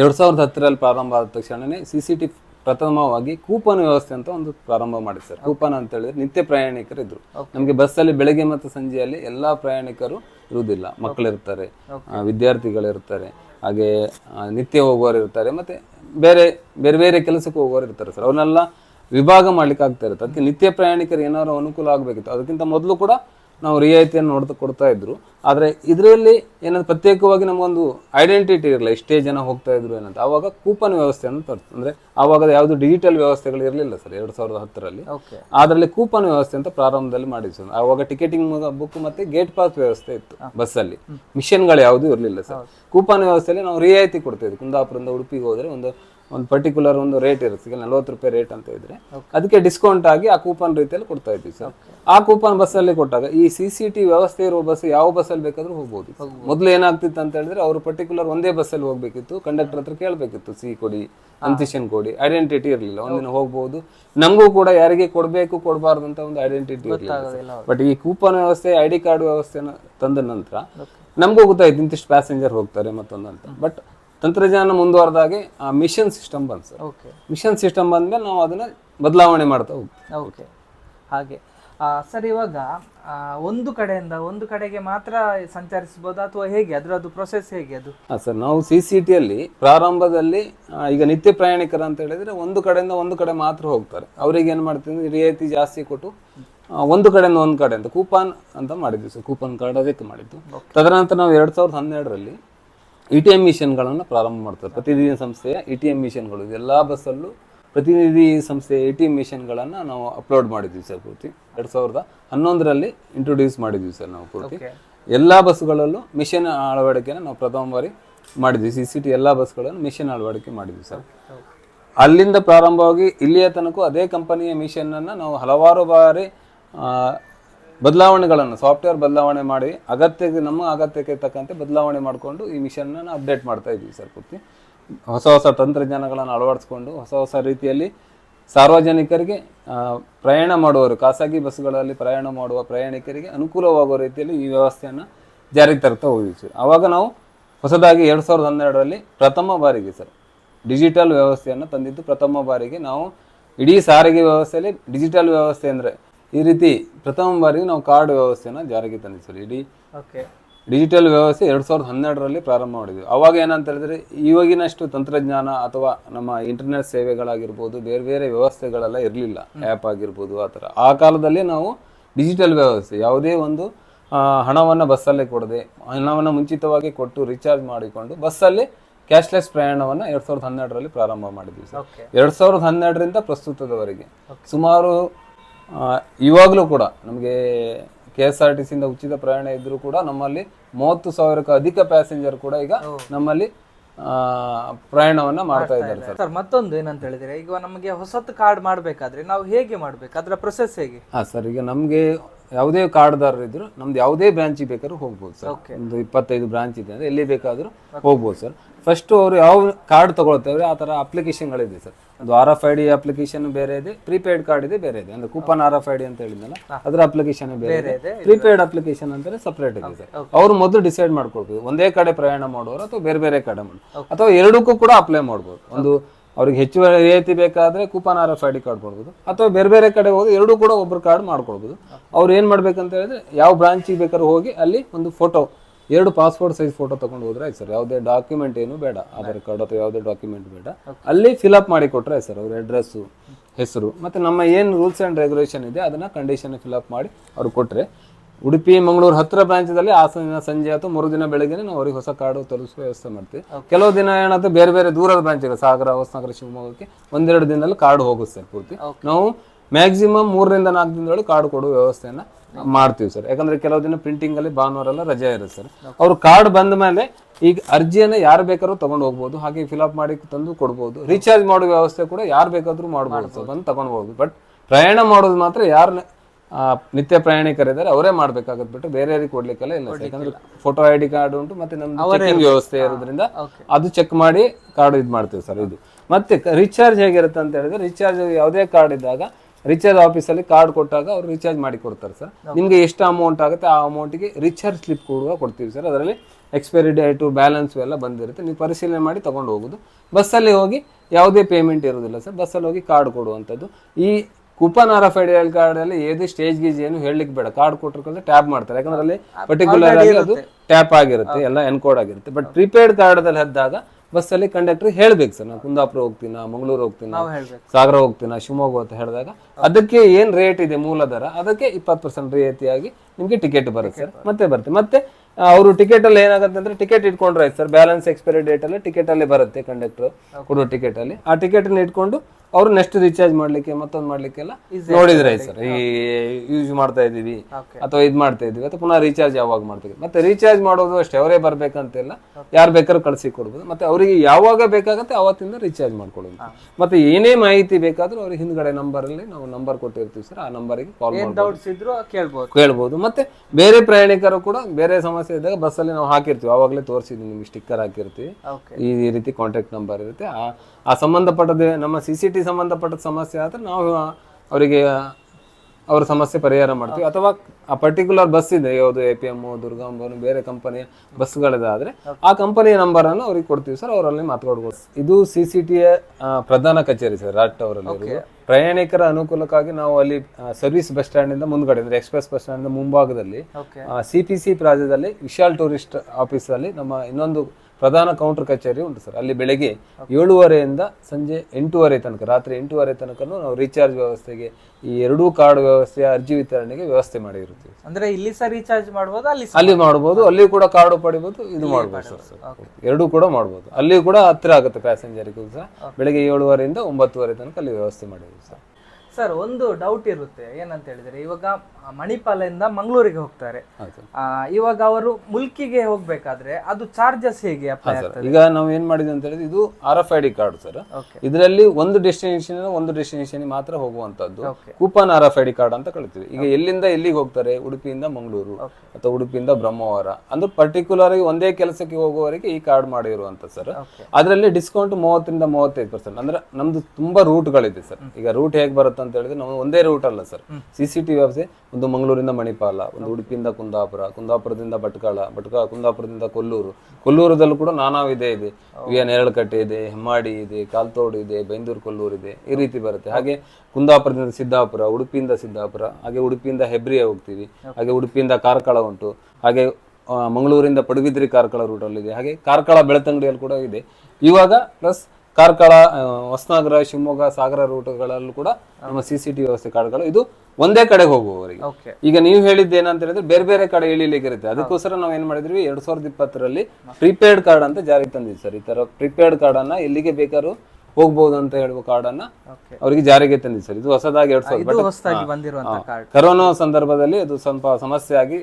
ಎರಡು ಸಾವಿರದ ಹತ್ತರಲ್ಲಿ ಪ್ರಾರಂಭ ಆದ ತಕ್ಷಣನೇ ಸಿ ಸಿ ಟಿ ಪ್ರಥಮವಾಗಿ ಕೂಪನ್ ವ್ಯವಸ್ಥೆ ಅಂತ ಒಂದು ಪ್ರಾರಂಭ ಮಾಡಿದೆ ಸರ್. ಕೂಪನ್ ಅಂತ ಹೇಳಿದ್ರೆ ನಿತ್ಯ ಪ್ರಯಾಣಿಕರು ಇದ್ರು. ನಮಗೆ ಬಸ್ಸಲ್ಲಿ ಬೆಳಗ್ಗೆ ಮತ್ತು ಸಂಜೆಯಲ್ಲಿ ಎಲ್ಲಾ ಪ್ರಯಾಣಿಕರು ಇರುವುದಿಲ್ಲ. ಮಕ್ಕಳಿರ್ತಾರೆ ವಿದ್ಯಾರ್ಥಿಗಳಿರ್ತಾರೆ ಹಾಗೆ ನಿತ್ಯ ಹೋಗುವವರು ಇರ್ತಾರೆ ಮತ್ತೆ ಬೇರೆ ಬೇರೆ ಬೇರೆ ಕೆಲಸಕ್ಕೆ ಹೋಗುವವರು ಇರ್ತಾರೆ ಸರ್. ಅವ್ರನ್ನೆಲ್ಲ ವಿಭಾಗ ಮಾಡ್ಲಿಕ್ಕೆ ಆಗ್ತಾ ಇರುತ್ತೆ. ಅದಕ್ಕೆ ನಿತ್ಯ ಪ್ರಯಾಣಿಕರು ಏನಾದ್ರು ಅನುಕೂಲ ಆಗಬೇಕಿತ್ತು. ಅದಕ್ಕಿಂತ ಮೊದಲು ಕೂಡ ನಾವು ರಿಯಾಯಿತಿಯನ್ನು ನೋಡ್ತಾ ಕೊಡ್ತಾ ಇದ್ರು. ಆದರೆ ಇದರಲ್ಲಿ ಏನಾದ್ರು ಪ್ರತ್ಯೇಕವಾಗಿ ನಮಗೊಂದು ಐಡೆಂಟಿಟಿ ಇರಲಿಲ್ಲ ಎಷ್ಟೇ ಜನ ಹೋಗ್ತಾ ಇದ್ರು ಏನಂತ. ಆವಾಗ ಕೂಪನ್ ವ್ಯವಸ್ಥೆಯನ್ನು ತರ್ತು ಅಂದ್ರೆ ಆವಾಗ ಯಾವುದು ಡಿಜಿಟಲ್ ವ್ಯವಸ್ಥೆಗಳು ಇರಲಿಲ್ಲ ಸರ್ ಎರಡು ಸಾವಿರದ ಹತ್ತರಲ್ಲಿ. ಓಕೆ ಅದರಲ್ಲಿ ಕೂಪನ್ ವ್ಯವಸ್ಥೆ ಅಂತ ಪ್ರಾರಂಭದಲ್ಲಿ ಮಾಡಿದ್ರು. ಆವಾಗ ಟಿಕೆಟಿಂಗ್ ಬುಕ್ ಮತ್ತೆ ಗೇಟ್ ಪಾಸ್ ವ್ಯವಸ್ಥೆ ಇತ್ತು ಬಸ್ಸಲ್ಲಿ. ಮಿಷನ್ಗಳು ಯಾವುದೂ ಇರಲಿಲ್ಲ ಸರ್. ಕೂಪನ್ ವ್ಯವಸ್ಥೆಯಲ್ಲಿ ನಾವು ರಿಯಾಯಿತಿ ಕೊಡ್ತಾ ಇದ್ವಿ. ಕುಂದಾಪುರದಿಂದ ಉಡುಪಿಗೆ ಹೋದರೆ ಒಂದು ಒಂದು ಪರ್ಟಿಕ್ಯುಲರ್ ಒಂದು ರೇಟ್ ಇರುತ್ತೆ. ಈಗ ನಲ್ವತ್ತು ರೂಪಾಯಿ ರೇಟ್ ಅಂತ ಇದ್ರೆ. ಅದಕ್ಕೆ ಡಿಸ್ಕೌಂಟ್ ಆಗಿ ಆ ಕೂಪನ್ ರೀತಿಯಲ್ಲಿ ಕೊಡ್ತಾ ಇದ್ವಿ ಸರ್. ಆ ಕೂಪನ್ ಬಸ್ಸಲ್ಲಿ ಕೊಟ್ಟಾಗ ಈ ಸಿ ಸಿ ಟಿ ವ್ಯವಸ್ಥೆ ಇರುವ ಬಸ್ ಯಾವ ಬಸ್ಸಲ್ಲಿ ಬೇಕಾದ್ರೂ ಹೋಗ್ಬೋದು. ಮೊದಲು ಏನಾಗ್ತಿತ್ತು ಅಂತ ಹೇಳಿದ್ರೆ ಅವರು ಪರ್ಟಿಕ್ಯುಲರ್ ಒಂದೇ ಬಸ್ಸಲ್ಲಿ ಹೋಗ್ಬೇಕಿತ್ತು. ಕಂಡಕ್ಟರ್ ಹತ್ರ ಕೇಳಬೇಕಿತ್ತು ಸಿ ಕೊಡಿ ಅಂತಿಷನ್ ಕೊಡಿ. ಐಡೆಂಟಿಟಿ ಇರಲಿಲ್ಲ. ಒಂದಿನ ಹೋಗ್ಬೋದು. ನಮಗೂ ಕೂಡ ಯಾರಿಗೆ ಕೊಡಬೇಕು ಕೊಡಬಾರ್ದು ಅಂತ ಒಂದು ಐಡೆಂಟಿಟಿ ಇರಲಿಲ್ಲ ಬಟ್ ಈ ಕೂಪನ್ ವ್ಯವಸ್ಥೆ ಐ ಡಿ ಕಾರ್ಡ್ ವ್ಯವಸ್ಥೆನ ತಂದ ನಂತರ ನಮಗೂ ಗೊತ್ತಾಯ್ತು ಇಂತಿಷ್ಟು ಪ್ಯಾಸೆಂಜರ್ ಹೋಗ್ತಾರೆ ಮತ್ತೊಂದಂತ ಬಟ್ ತಂತ್ರಜ್ಞಾನ ಮುಂದುವರೆದಾಗೆ ಆ ಮಿಷನ್ ಸಿಸ್ಟಮ್ ಬಂತು ಸರ್. ಓಕೆ ಮಿಷನ್ ಸಿಸ್ಟಮ್ ಬಂದ್ಮೇಲೆ ನಾವು ಅದನ್ನ ಬದಲಾವಣೆ ಮಾಡ್ತಾ ಹೋಗ್ತೀವಿ. ಓಕೆ ಹಾಗೆ. ಆ, ಸರ್ ಇವಾಗ ಆ, ಒಂದು ಕಡೆಯಿಂದ ಒಂದು ಕಡೆಗೆ ಮಾತ್ರ ಸಂಚರಿಸಬಹುದು ಅಥವಾ ಹೇಗೆ? ಅದರದ್ದು ಪ್ರೊಸೆಸ್ ಹೇಗೆ ಅದು? ಹಾಂ ಸರ್ ನಾವು ಸಿ ಸಿ ಟಿಯಲ್ಲಿ ಪ್ರಾರಂಭದಲ್ಲಿ ಆ, ಈಗ ನಿತ್ಯ ಪ್ರಯಾಣಿಕರು ಅಂತ ಹೇಳಿದ್ರೆ ಒಂದು ಕಡೆಯಿಂದ ಒಂದು ಕಡೆ ಮಾತ್ರ ಹೋಗ್ತಾರೆ. ಅವರಿಗೆ ಏನು ಮಾಡ್ತೀವಿ ರಿಯಾಯಿತಿ ಜಾಸ್ತಿ ಕೊಟ್ಟು ಆ, ಒಂದು ಕಡೆಯಿಂದ ಒಂದು ಕಡೆ ಅಂತ ಕೂಪನ್ ಅಂತ ಮಾಡಿದ್ವಿ ಸರ್. ಕೂಪನ್ ಕಾರ್ಡ್ ಅದಕ್ಕೆ ಮಾಡಿದ್ದು. ತದನಂತರ ನಾವು ಎರಡು ಸಾವಿರದ ಹನ್ನೆರಡರಲ್ಲಿ ಇ ಟಿ ಎಂ ಮಿಷನ್ಗಳನ್ನು ಪ್ರಾರಂಭ ಮಾಡ್ತಾರೆ. ಪ್ರತಿನಿಧಿ ಸಂಸ್ಥೆಯ ಇ ಟಿ ಎಂ ಮಿಷನ್ಗಳು ಎಲ್ಲ ಬಸ್ಸಲ್ಲೂ ಪ್ರತಿನಿಧಿ ಸಂಸ್ಥೆಯ ಎ ಟಿ ಎಂ ಮಿಷನ್ಗಳನ್ನು ನಾವು ಅಪ್ಲೋಡ್ ಮಾಡಿದ್ವಿ ಸರ್ ಪೂರ್ತಿ. ಎರಡು ಸಾವಿರದ ಹನ್ನೊಂದರಲ್ಲಿ ಇಂಟ್ರೊಡ್ಯೂಸ್ ಮಾಡಿದ್ವಿ ಸರ್ ನಾವು ಪೂರ್ತಿ. ಎಲ್ಲ ಬಸ್ಗಳಲ್ಲೂ ಮಿಷನ್ ಅಳವಡಿಕೆನ ನಾವು ಪ್ರಥಮ ಬಾರಿ ಮಾಡಿದ್ವಿ. ಸಿ ಸಿ ಟಿ ಎಲ್ಲ ಬಸ್ಗಳನ್ನು ಮಿಷನ್ ಅಳವಡಿಕೆ ಮಾಡಿದ್ವಿ ಸರ್. ಅಲ್ಲಿಂದ ಪ್ರಾರಂಭವಾಗಿ ಇಲ್ಲಿಯ ತನಕ ಅದೇ ಕಂಪನಿಯ ಮಿಷನನ್ನು ಅನ್ನ ನಾವು ಹಲವಾರು ಬಾರಿ ಬದಲಾವಣೆಗಳನ್ನು ಸಾಫ್ಟ್ವೇರ್ ಬದಲಾವಣೆ ಮಾಡಿ ಅಗತ್ಯಕ್ಕೆ, ನಮ್ಮ ಅಗತ್ಯಕ್ಕೆ ತಕ್ಕಂತೆ ಬದಲಾವಣೆ ಮಾಡಿಕೊಂಡು ಈ ಮಿಷನ್ನ ಅಪ್ಡೇಟ್ ಮಾಡ್ತಾ ಇದ್ದೀವಿ ಸರ್ ಪೂರ್ತಿ. ಹೊಸ ಹೊಸ ತಂತ್ರಜ್ಞಾನಗಳನ್ನು ಅಳವಡಿಸ್ಕೊಂಡು, ಹೊಸ ಹೊಸ ರೀತಿಯಲ್ಲಿ ಸಾರ್ವಜನಿಕರಿಗೆ ಪ್ರಯಾಣ ಮಾಡುವವರು, ಖಾಸಗಿ ಬಸ್ಗಳಲ್ಲಿ ಪ್ರಯಾಣ ಮಾಡುವ ಪ್ರಯಾಣಿಕರಿಗೆ ಅನುಕೂಲವಾಗುವ ರೀತಿಯಲ್ಲಿ ಈ ವ್ಯವಸ್ಥೆಯನ್ನು ಜಾರಿಗೆ ತರ್ತಾ ಹೋಗಿದ್ವಿ ಸರ್. ಆವಾಗ ನಾವು ಹೊಸದಾಗಿ ಎರಡು ಸಾವಿರದ ಹನ್ನೆರಡರಲ್ಲಿ ಪ್ರಥಮ ಬಾರಿಗೆ ಸರ್ ಡಿಜಿಟಲ್ ವ್ಯವಸ್ಥೆಯನ್ನು ತಂದಿದ್ದು ಪ್ರಥಮ ಬಾರಿಗೆ ನಾವು ಇಡೀ ಸಾರಿಗೆ ವ್ಯವಸ್ಥೆಯಲ್ಲಿ ಡಿಜಿಟಲ್ ವ್ಯವಸ್ಥೆ ಅಂದರೆ ಈ ರೀತಿ ಪ್ರಥಮ ಬಾರಿಗೆ ನಾವು ಕಾರ್ಡ್ ವ್ಯವಸ್ಥೆಯನ್ನು ಜಾರಿಗೆ ತಂದಿದ್ದೀವಿ. ಸರ್ ಇಡೀ ಓಕೆ. ಡಿಜಿಟಲ್ ವ್ಯವಸ್ಥೆ ಎರಡು ಸಾವಿರದ ಹನ್ನೆರಡರಲ್ಲಿ ಪ್ರಾರಂಭ ಮಾಡಿದ್ವಿ. ಅವಾಗ ಏನಂತ ಹೇಳಿದ್ರೆ ಇವಾಗಿನಷ್ಟು ತಂತ್ರಜ್ಞಾನ ಅಥವಾ ನಮ್ಮ ಇಂಟರ್ನೆಟ್ ಸೇವೆಗಳಾಗಿರ್ಬೋದು ಬೇರೆ ಬೇರೆ ವ್ಯವಸ್ಥೆಗಳೆಲ್ಲ ಇರಲಿಲ್ಲ. ಆ್ಯಪ್ ಆಗಿರ್ಬೋದು ಆ ಥರ. ಆ ಕಾಲದಲ್ಲಿ ನಾವು ಡಿಜಿಟಲ್ ವ್ಯವಸ್ಥೆ ಯಾವುದೇ ಒಂದು ಹಣವನ್ನು ಬಸ್ಸಲ್ಲೇ ಕೊಡದೆ ಹಣವನ್ನು ಮುಂಚಿತವಾಗಿ ಕೊಟ್ಟು ರೀಚಾರ್ಜ್ ಮಾಡಿಕೊಂಡು ಬಸ್ಸಲ್ಲಿ ಕ್ಯಾಶ್ಲೆಸ್ ಪ್ರಯಾಣವನ್ನು ಎರಡು ಸಾವಿರದ ಹನ್ನೆರಡರಲ್ಲಿ ಪ್ರಾರಂಭ ಮಾಡಿದ್ವಿ ಸರ್. ಎರಡು ಸಾವಿರದ ಹನ್ನೆರಡರಿಂದ ಪ್ರಸ್ತುತದವರೆಗೆ. ಸುಮಾರು ಇವಾಗಲೂ ಕೂಡ ನಮಗೆ ಕೆ ಎಸ್ ಆರ್ ಟಿ ಸಿಯಿಂದ ಉಚಿತ ಪ್ರಯಾಣ ಇದ್ದರೂ ಕೂಡ ನಮ್ಮಲ್ಲಿ ಮೂವತ್ತು ಸಾವಿರಕ್ಕೂ ಅಧಿಕ ಪ್ಯಾಸೆಂಜರ್ ಕೂಡ ಈಗ ನಮ್ಮಲ್ಲಿ ಆ, ಪ್ರಯಾಣವನ್ನ ಮಾಡ್ತಾ ಇದ್ದಾರೆ ಸರ್. ಸರ್ ಮತ್ತೊಂದು ಏನಂತ ಹೇಳಿದ್ರೆ ಈಗ ನಮಗೆ ಹೊಸತು ಕಾರ್ಡ್ ಮಾಡಬೇಕಾದ್ರೆ ನಾವು ಹೇಗೆ ಮಾಡ್ಬೇಕು? ಅದರ ಪ್ರೊಸೆಸ್ ಹೇಗೆ? ಹಾ ಸರ್ ಈಗ ನಮಗೆ ಯಾವುದೇ ಕಾರ್ಡ್ದಾರರು ಇದ್ರು ನಮ್ದು ಯಾವುದೇ ಬ್ರಾಂಚ್ ಬೇಕಾದ್ರೂ ಹೋಗ್ಬೋದು ಸರ್. ಒಂದು ಇಪ್ಪತ್ತೈದು ಬ್ರಾಂಚ್ ಇದೆ ಅಂದ್ರೆ ಎಲ್ಲಿ ಬೇಕಾದ್ರೂ ಹೋಗ್ಬೋದು ಸರ್. ಫಸ್ಟ್ ಅವರು ಯಾವ ಕಾರ್ಡ್ ತಗೊಳ್ತೇವೆ ಆ ಥರ ಅಪ್ಲಿಕೇಶನ್ಗಳಿದೆ ಸರ್. ಒಂದು R F I D application ಬೇರೆ ಇದೆ ಪ್ರೀಪೇಯ್ಡ್ ಕಾರ್ಡ್ ಇದೆ ಬೇರೆ ಇದೆ. ಅಂದ್ರೆ coupon R F I D ಅಂತ ಹೇಳಿದ್ನಲ್ಲ ಅದರ ಅಪ್ಲಿಕೇಶನ್ ಬೇರೆ ಇದೆ. ಪ್ರೀಪೇಯ್ಡ್ ಅಪ್ಲಿಕೇಶನ್ ಅಂತಾರೆ ಸಪ್ರೇಟ್ ಇದೆ ಅವ್ರು ಮೊದಲು ಡಿಸೈಡ್ ಮಾಡ್ಕೊಳ್ಬೋದು ಒಂದೇ ಕಡೆ ಪ್ರಯಾಣ ಮಾಡುವವರು ಅಥವಾ ಬೇರೆ ಬೇರೆ ಕಡೆ ಮಾಡೋದು ಅಥವಾ ಎರಡಕ್ಕೂ ಕೂಡ ಅಪ್ಲೈ ಮಾಡ್ಬೋದು. ಒಂದು ಅವ್ರಿಗೆ ಹೆಚ್ಚು ರಿಯಾಯಿತಿ ಬೇಕಾದ್ರೆ coupon R F I D card ಕೊಡ್ಬೋದು. ಅಥವಾ ಬೇರೆ ಬೇರೆ ಕಡೆ ಹೋಗಿ ಎರಡೂ ಕೂಡ ಒಬ್ಬರು ಕಾರ್ಡ್ ಮಾಡ್ಕೊಳ್ಬೋದು. ಅವ್ರು ಏನು ಮಾಡ್ಬೇಕಂತ ಹೇಳಿದ್ರೆ ಯಾವ ಬ್ರಾಂಚಿಗೆ ಬೇಕಾದ್ರೂ ಹೋಗಿ ಅಲ್ಲಿ ಒಂದು ಫೋಟೋ ಎರಡು ಪಾಸ್ಪೋರ್ಟ್ ಸೈಜ್ ಫೋಟೋ ತಗೊಂಡು ಹೋದ್ರೆ ಆಯ್ತು ಸರ್. ಯಾವುದೇ ಡಾಕ್ಯುಮೆಂಟ್ ಏನು ಬೇಡ. ಆಧಾರ್ ಕಾರ್ಡ್ ಅಥವಾ ಯಾವುದೇ ಡಾಕ್ಯುಮೆಂಟ್ ಬೇಡ. ಅಲ್ಲಿ ಫಿಲಪ್ ಮಾಡಿ ಕೊಟ್ಟರೆ ಆಯ್ತು ಸರ್ ಅವ್ರ ಅಡ್ರೆಸ್ಸು ಹೆಸರು ಮತ್ತೆ ನಮ್ಮ ಏನು ರೂಲ್ಸ್ ಆ್ಯಂಡ್ ರೆಗ್ಯುಲೇಷನ್ ಇದೆ ಅದನ್ನ ಕಂಡೀಷನ್ ಫಿಲಪ್ ಮಾಡಿ ಅವ್ರು ಕೊಟ್ಟರೆ ಉಡುಪಿ ಮಂಗಳೂರು ಹತ್ತಿರ ಬ್ರಾಂಚದಲ್ಲಿ ಆ ದಿನ ಸಂಜೆ ಅಥವಾ ಮರುದಿನ ಬೆಳಗ್ಗೆ ನಾವು ಅವ್ರಿಗೆ ಹೊಸ ಕಾರ್ಡು ತಲುಪಿಸುವ ವ್ಯವಸ್ಥೆ ಮಾಡ್ತೀವಿ. ಕೆಲವು ದಿನ ಏನಾಗುತ್ತೆ ಬೇರೆ ಬೇರೆ ದೂರದ ಬ್ರಾಂಚ್ಗಳು ಸಾಗರ ಹೊಸನಗರ ಶಿವಮೊಗ್ಗಕ್ಕೆ ಒಂದೆರಡು ದಿನದಲ್ಲಿ ಕಾರ್ಡ್ ಹೋಗುತ್ತೆ ಸರ್ ಪೂರ್ತಿ ನಾವು ಮ್ಯಾಕ್ಸಿಮಮ್ ಮೂರರಿಂದ ನಾಲ್ಕು ದಿನದೊಳಗೆ ಕಾರ್ಡ್ ಕೊಡುವ ವ್ಯವಸ್ಥೆಯನ್ನ ಮಾಡ್ತೀವಿ ಸರ್. ಯಾಕಂದ್ರೆ ಕೆಲವು ದಿನ ಪ್ರಿಂಟಿಂಗ್ ಅಲ್ಲಿ ಭಾನುವಾರ ರಜೆ ಇರುತ್ತೆ ಸರ್. ಅವ್ರು ಕಾರ್ಡ್ ಬಂದ ಮೇಲೆ ಈಗ ಅರ್ಜಿಯನ್ನ ಯಾರು ಬೇಕಾದ್ರೂ ತಗೊಂಡು ಹೋಗ್ಬೋದು. ಹಾಗೆ ಫಿಲಪ್ ಮಾಡಿ ತಂದು ಕೊಡ್ಬೋದು. ರೀಚಾರ್ಜ್ ಮಾಡೋ ವ್ಯವಸ್ಥೆ ಕೂಡ ಯಾರು ಬೇಕಾದ್ರೂ ಮಾಡ್ಬೋದು ಸರ್. ಬಂದು ತಗೊಂಡ್ಬೋದು ಬಟ್ ಪ್ರಯಾಣ ಮಾಡೋದು ಮಾತ್ರ ಯಾರು ನಿತ್ಯ ಪ್ರಯಾಣಿಕರಿದ್ದಾರೆ ಅವರೇ ಮಾಡ್ಬೇಕಾಗತ್ತೆ ಬಿಟ್ಟು ಬೇರೆ ಯಾರಿಗೆ ಕೊಡ್ಲಿಕ್ಕೆಲ್ಲ ಇಲ್ಲ ಯಾಕಂದ್ರೆ ಫೋಟೋ ಐ ಡಿ ಕಾರ್ಡ್ ಉಂಟು ಮತ್ತೆ ನಮ್ದು ವ್ಯವಸ್ಥೆ ಇರೋದ್ರಿಂದ ಅದು ಚೆಕ್ ಮಾಡಿ ಕಾರ್ಡ್ ಇದು ಮಾಡ್ತೀವಿ ಸರ್. ಇದು. ಮತ್ತೆ ರೀಚಾರ್ಜ್ ಹೇಗಿರುತ್ತೆ ಅಂತ ಹೇಳಿದ್ರೆ ರೀಚಾರ್ಜ್ ಯಾವುದೇ ಕಾರ್ಡ್ ಇದ್ದಾಗ ರಿಚಾರ್ಜ್ ಆಫೀಸಲ್ಲಿ ಕಾರ್ಡ್ ಕೊಟ್ಟಾಗ ಅವ್ರು ರಿಚಾರ್ಜ್ ಮಾಡಿ ಕೊಡ್ತಾರೆ ಸರ್ ನಿಮಗೆ ಎಷ್ಟು ಅಮೌಂಟ್ ಆಗುತ್ತೆ ಆ ಅಮೌಂಟಿಗೆ ರಿಚಾರ್ಜ್ ಸ್ಲಿಪ್ ಕೊಡುವ ಕೊಡ್ತೀವಿ ಸರ್ ಅದರಲ್ಲಿ ಎಕ್ಸ್ಪೈರಿ ಡೇಟು ಬ್ಯಾಲೆನ್ಸ್ ಎಲ್ಲ ಬಂದಿರುತ್ತೆ. ನೀವು ಪರಿಶೀಲನೆ ಮಾಡಿ ತೊಗೊಂಡು ಹೋಗೋದು. ಬಸ್ಸಲ್ಲಿ ಹೋಗಿ ಯಾವುದೇ ಪೇಮೆಂಟ್ ಇರೋದಿಲ್ಲ ಸರ್ ಬಸ್ಸಲ್ಲಿ ಹೋಗಿ ಕಾರ್ಡ್ ಕೊಡುವಂಥದ್ದು. ಈ coupon R F ideal D card ಅಲ್ಲಿ ಏದೇ ಸ್ಟೇಜ್ ಗೀಜ್ ಏನು ಹೇಳಲಿಕ್ಕೆ ಬೇಡ. ಕಾರ್ಡ್ ಕೊಟ್ಟರೆ ಟ್ಯಾಪ್ ಮಾಡ್ತಾರೆ. ಯಾಕಂದ್ರೆ ಅಲ್ಲಿ ಪರ್ಟಿಕ್ಯುಲರ್ ಆಗಿ ಅದು ಟ್ಯಾಪ್ ಆಗಿರುತ್ತೆ. ಎಲ್ಲ ಎನ್ಕೋಡ್ ಆಗಿರುತ್ತೆ. ಬಟ್ ಪ್ರಿಪೇಯ್ಡ್ ಕಾರ್ಡ್ ಅಲ್ಲಿ ಹದ್ದಾಗ ಬಸ್ಸಲ್ಲಿ ಕಂಡಕ್ಟರ್ ಹೇಳ್ಬೇಕು ಸರ್ ನಾವು ಕುಂದಾಪುರ ಹೋಗ್ತೀನ ಮಂಗಳೂರು ಹೋಗ್ತೀನ ಸಾಗರ ಹೋಗ್ತೀನ ಶಿವಮೊಗ್ಗ ಅಂತ ಹೇಳಿದಾಗ ಅದಕ್ಕೆ ಏನ್ ರೇಟ್ ಇದೆ ಮೂಲ ದರ? ಅದಕ್ಕೆ ಇಪ್ಪತ್ತು ಪರ್ಸೆಂಟ್ ರಿಯಾಯಿತಿಯಾಗಿ ನಿಮ್ಗೆ ಟಿಕೆಟ್ ಬರುತ್ತೆ ಸರ್. ಮತ್ತೆ ಬರುತ್ತೆ. ಮತ್ತೆ ಅವರು ಟಿಕೆಟ್ ಅಲ್ಲಿ ಏನಾಗುತ್ತೆ ಅಂದ್ರೆ ಟಿಕೆಟ್ ಇಟ್ಕೊಂಡ್ರೆ ಆಯ್ತು ಸರ್ ಬ್ಯಾಲೆನ್ಸ್ ಎಕ್ಸ್ಪೈರಿ ಡೇಟ್ ಅಲ್ಲಿ ಟಿಕೆಟ್ ಅಲ್ಲಿ ಬರುತ್ತೆ ಕಂಡಕ್ಟರ್ ಕೊಡೋ ಟಿಕೆಟ್ ಅಲ್ಲಿ. ಆ ಟಿಕೆಟ್ ಇಟ್ಕೊಂಡು ಅವರು ನೆಕ್ಸ್ಟ್ ರೀಚಾರ್ಜ್ ಮಾಡ್ಲಿಕ್ಕೆ ಮತ್ತೊಂದು ಮಾಡ್ಲಿಕ್ಕೆಲ್ಲ ನೋಡಿದ್ರೆ ಆಯ್ತು ಸರ್ ಈ ಯೂಸ್ ಮಾಡ್ತಾ ಇದೀವಿ ಅಥವಾ ಇದು ಮಾಡ್ತಾ ಇದೀವಿ ಅಥವಾ ಪುನಃ ರೀಚಾರ್ಜ್ ಯಾವಾಗ ಮಾಡ್ತೀವಿ. ಮತ್ತೆ ರೀಚಾರ್ಜ್ ಮಾಡೋದು ಅಷ್ಟೇ ಅವರೇ ಬರ್ಬೇಕಂತಿಲ್ಲ. ಯಾರು ಬೇಕಾದ್ರೂ ಕಳಿಸಿ ಕೊಡ್ಬೋದು. ಮತ್ತೆ ಅವರಿಗೆ ಯಾವಾಗ ಬೇಕಾಗತ್ತೆ ಅವತ್ತಿಂದ ರೀಚಾರ್ಜ್ ಮಾಡ್ಕೊಳ್ಳೋದು. ಮತ್ತೆ ಏನೇ ಮಾಹಿತಿ ಬೇಕಾದ್ರೂ ಅವ್ರಿಗೆ ಹಿಂದ್ಗಡೆ ನಂಬರ್ ಅಲ್ಲಿ ನಾವು ನಂಬರ್ ಕೊಟ್ಟಿರ್ತೀವಿ ಸರ್ ಆ ನಂಬರಿಗೆ ಕಾಲ್ ಮಾಡಿ ಡೌಟ್ಸ್ ಇದ್ರು ಕೇಳ್ಬೋದು. ಕೇಳ್ಬೋದು. ಮತ್ತೆ ಬೇರೆ ಪ್ರಯಾಣಿಕರು ಕೂಡ ಬೇರೆ ಸಮಸ್ಯೆ ಇದ್ದಾಗ ಬಸ್ಸಲ್ಲಿ ನಾವು ಹಾಕಿರ್ತೀವಿ. ಅವಾಗಲೇ ತೋರಿಸಿದ್ವಿ ನಿಮ್ಗೆ ಸ್ಟಿಕ್ಕರ್ ಹಾಕಿರ್ತೀವಿ. ಈ ರೀತಿ ಕಾಂಟ್ಯಾಕ್ಟ್ ನಂಬರ್ ಇರುತ್ತೆ. ಆ ಆ ಸಂಬಂಧಪಟ್ಟದ ನಮ್ಮ ಸಿ ಸಿ ಟಿ ಸಂಬಂಧಪಟ್ಟ ಸಮಸ್ಯೆ ಆದರೆ ನಾವು ಅವರಿಗೆ ಅವರ ಸಮಸ್ಯೆ ಪರಿಹಾರ ಮಾಡ್ತೀವಿ. ಅಥವಾ ಆ ಪರ್ಟಿಕ್ಯುಲರ್ ಬಸ್ ಇದೆ ಯಾವುದು ಎ ಪಿ ಎಂ ದುರ್ಗಾಂಬನು ಬೇರೆ ಕಂಪನಿಯ ಬಸ್ಗಳಿದಾದ್ರೆ ಆ ಕಂಪನಿಯ ನಂಬರ್ ಅನ್ನು ಅವ್ರಿಗೆ ಕೊಡ್ತೀವಿ ಸರ್ ಅವರಲ್ಲಿ ಮಾತಾಡ್ಬೋದು. ಇದು ಸಿ ಸಿ ಟಿ ಪ್ರಧಾನ ಕಚೇರಿ ಸರ್ ರಾಟ್ ಅವರಲ್ಲಿ. ಪ್ರಯಾಣಿಕರ ಅನುಕೂಲಕ್ಕಾಗಿ ನಾವು ಅಲ್ಲಿ ಸರ್ವಿಸ್ ಬಸ್ ಸ್ಟ್ಯಾಂಡ್ ಇಂದ ಮುಂದ್ಗಡೆ ಅಂದ್ರೆ ಎಕ್ಸ್ಪ್ರೆಸ್ ಬಸ್ ಸ್ಟ್ಯಾಂಡ್ ಮುಂಭಾಗದಲ್ಲಿ ಸಿ ಪಿ ಸಿ ಪ್ರಾಜ್ಯದಲ್ಲಿ ವಿಶಾಲ್ ಟೂರಿಸ್ಟ್ ಆಫೀಸ್ ಅಲ್ಲಿ ನಮ್ಮ ಇನ್ನೊಂದು ಪ್ರಧಾನ ಕೌಂಟರ್ ಕಚೇರಿ ಉಂಟು ಸರ್. ಅಲ್ಲಿ ಬೆಳಗ್ಗೆ ಏಳುವರೆಯಿಂದ ಸಂಜೆ ಎಂಟೂವರೆ ತನಕ ರಾತ್ರಿ ಎಂಟೂವರೆ ತನಕ ನಾವು ರೀಚಾರ್ಜ್ ವ್ಯವಸ್ಥೆಗೆ ಈ ಎರಡೂ ಕಾರ್ಡ್ ವ್ಯವಸ್ಥೆಯ ಅರ್ಜಿ ವಿತರಣೆಗೆ ವ್ಯವಸ್ಥೆ ಮಾಡಿರುತ್ತೀವಿ ಅಂದ್ರೆ ಇಲ್ಲಿ ಸಹ ರೀಚಾರ್ಜ್ ಮಾಡಬಹುದು ಅಲ್ಲಿ ಅಲ್ಲಿ ಮಾಡಬಹುದು ಅಲ್ಲಿ ಕೂಡ ಕಾರ್ಡ್ ಪಡಿಬಹುದು ಇದು ಮಾಡಬಹುದು ಸರ್. ಸರ್. ಎರಡೂ ಕೂಡ ಮಾಡಬಹುದು ಅಲ್ಲಿ ಕೂಡ ಹತ್ತಿರ ಆಗುತ್ತೆ ಪ್ಯಾಸೆಂಜರ್ಗೂ ಸಹ. ಬೆಳಗ್ಗೆ ಏಳುವರೆಯಿಂದ ಒಂಬತ್ತುವರೆ ತನಕ ಅಲ್ಲಿ ವ್ಯವಸ್ಥೆ ಮಾಡಿದ್ದೀವಿ ಸರ್. ಸರ್ ಒಂದು ಡೌಟ್ ಇರುತ್ತೆ. ಏನಂತ ಹೇಳಿದ್ರೆ ಇವಾಗ ಮಣಿಪಾಲದಿಂದ ಮಂಗಳೂರಿಗೆ ಹೋಗ್ತಾರೆ. ಆ, ಇವಾಗ ಅವರು ಮುಲ್ಕಿಗೆ ಹೋಗ್ಬೇಕಾದ್ರೆ ಅದು ಚಾರ್ಜಸ್ ಹೇಗೆ ಅಪ್ಲೈ ಸರ್. ಆಗ್ತದೆ? ಈಗ ನಾವು ಏನ್ ಮಾಡಿದ್ವಿ ಅಂತ ಹೇಳಿದ್ರೆ ಇದು R F I D card sir. Okay ಇದರಲ್ಲಿ ಒಂದು ಡೆಸ್ಟಿನೇಷನ್ ಒಂದು ಡೆಸ್ಟಿನೇಷನ್ ಮಾತ್ರ ಹೋಗುವಂತದ್ದು Okay. Coupon R F I D card ಅಂತ ಕಳಿತೀವಿ. ಈಗ ಎಲ್ಲಿಂದ ಎಲ್ಲಿಗೆ ಹೋಗ್ತಾರೆ? ಉಡುಪಿಯಿಂದ ಮಂಗಳೂರು ಅಥವಾ ಉಡುಪಿಯಿಂದ ಬ್ರಹ್ಮವಾರ. ಅಂದ್ರೆ ಪರ್ಟಿಕ್ಯುಲರ್ ಆಗಿ ಒಂದೇ ಕೆಲಸಕ್ಕೆ ಹೋಗುವವರಿಗೆ ಈ ಕಾರ್ಡ್ ಮಾಡಿರುವಂತ ಸರ್. ಅದರಲ್ಲಿ ಡಿಸ್ಕೌಂಟ್ ಮೂವತ್ತರಿಂದ ಮೂವತ್ತೈದು ಪರ್ಸೆಂಟ್ ಅಂದ್ರೆ ನಮ್ದು ತುಂಬಾ ರೂಟ್ಗಳಿದೆ ಸರ್. ಈಗ ರೂಟ್ ಹೇಗೆ ಬರುತ್ತೆ ಅಂತ ಹೇಳಿದ್ರೆ ನಾವು ಒಂದೇ ರೂಟ್ ಅಲ್ಲ ಸರ್ ಸಿ ಸಿ ಟಿ ವ್ಯವಸ್ಥೆ ಒಂದು ಮಂಗಳೂರಿಂದ ಮಣಿಪಾಲ ಒಂದು ಉಡುಪಿಯಿಂದ ಕುಂದಾಪುರ ಕುಂದಾಪುರದಿಂದ ಭಟ್ಕಳ ಭಟ್ಕಳ ಕುಂದಾಪುರದಿಂದ ಕೊಲ್ಲೂರು. ಕೊಲ್ಲೂರದಲ್ಲೂ ಕೂಡ ನಾನಾ ವಿಧ ಇದೆ. ವಿ ನೇರಳಕಟ್ಟೆ ಇದೆ ಹೆಮ್ಮಾಡಿ ಇದೆ ಕಾಲ್ತೋಡು ಇದೆ ಬೈಂದೂರು ಕೊಲ್ಲೂರು ಇದೆ. ಈ ರೀತಿ ಬರುತ್ತೆ. ಹಾಗೆ ಕುಂದಾಪುರದಿಂದ ಸಿದ್ದಾಪುರ ಉಡುಪಿಯಿಂದ ಸಿದ್ದಾಪುರ ಹಾಗೆ ಉಡುಪಿಯಿಂದ ಹೆಬ್ರಿಯ ಹೋಗ್ತೀವಿ. ಹಾಗೆ ಉಡುಪಿಯಿಂದ ಕಾರ್ಕಳ ಉಂಟು. ಹಾಗೆ ಮಂಗಳೂರಿಂದ ಪಡುಬಿದ್ರಿ ಕಾರ್ಕಳ ರೂಟಲ್ಲಿದೆ ಹಾಗೆ ಕಾರ್ಕಳ ಬೆಳತಂಗಡಿಯಲ್ಲಿ ಕೂಡ ಇದೆ. ಇವಾಗ ಪ್ಲಸ್ ಕಾರ್ಕಳ ಹೊಸನಗರ ಶಿವಮೊಗ್ಗ ಸಾಗರ ರೂಟ್ಗಳಲ್ಲೂ ಕೂಡ ನಮ್ಮ ಸಿ ಸಿ ಟಿ ವ್ಯವಸ್ಥೆ ಕಾರ್ಡ್ಗಳು. ಇದು ಒಂದೇ ಕಡೆ ಹೋಗುವವರಿಗೆ. ಈಗ ನೀವು ಹೇಳಿದ್ದು ಏನಂತ ಹೇಳಿದ್ರೆ ಬೇರೆ ಬೇರೆ ಕಡೆ ಇಳಿಲಿಕ್ಕೆ ಇರುತ್ತೆ. ಅದಕ್ಕೋಸ್ಕರ ನಾವು ಏನ್ ಮಾಡಿದ್ವಿ? ಎರಡ್ ಸಾವಿರದ ಇಪ್ಪತ್ತರಲ್ಲಿ ಪ್ರಿಪೇಯ್ಡ್ ಕಾರ್ಡ್ ಅಂತ ಜಾರಿಗೆ ತಂದಿದ್ವಿ ಸರ್. ಈ ತರ ಪ್ರಿಪೇಯ್ಡ್ ಕಾರ್ಡ್ ಅನ್ನ ಎಲ್ಲಿಗೆ ಬೇಕಾದ್ರೂ ಹೋಗ್ಬೋದು ಅಂತ ಹೇಳುವ ಕಾರ್ಡ್ ಅನ್ನ ಅವರಿಗೆ ಜಾರಿಗೆ ತಂದಿದೆ ಸರ್ ಇದು ಹೊಸದಾಗಿ ಎರಡ್ ಕಾರ್ಡ್ ಕರೋನಾ ಸಂದರ್ಭದಲ್ಲಿ ಅದು ಸ್ವಲ್ಪ ಸಮಸ್ಯೆ ಆಗಿ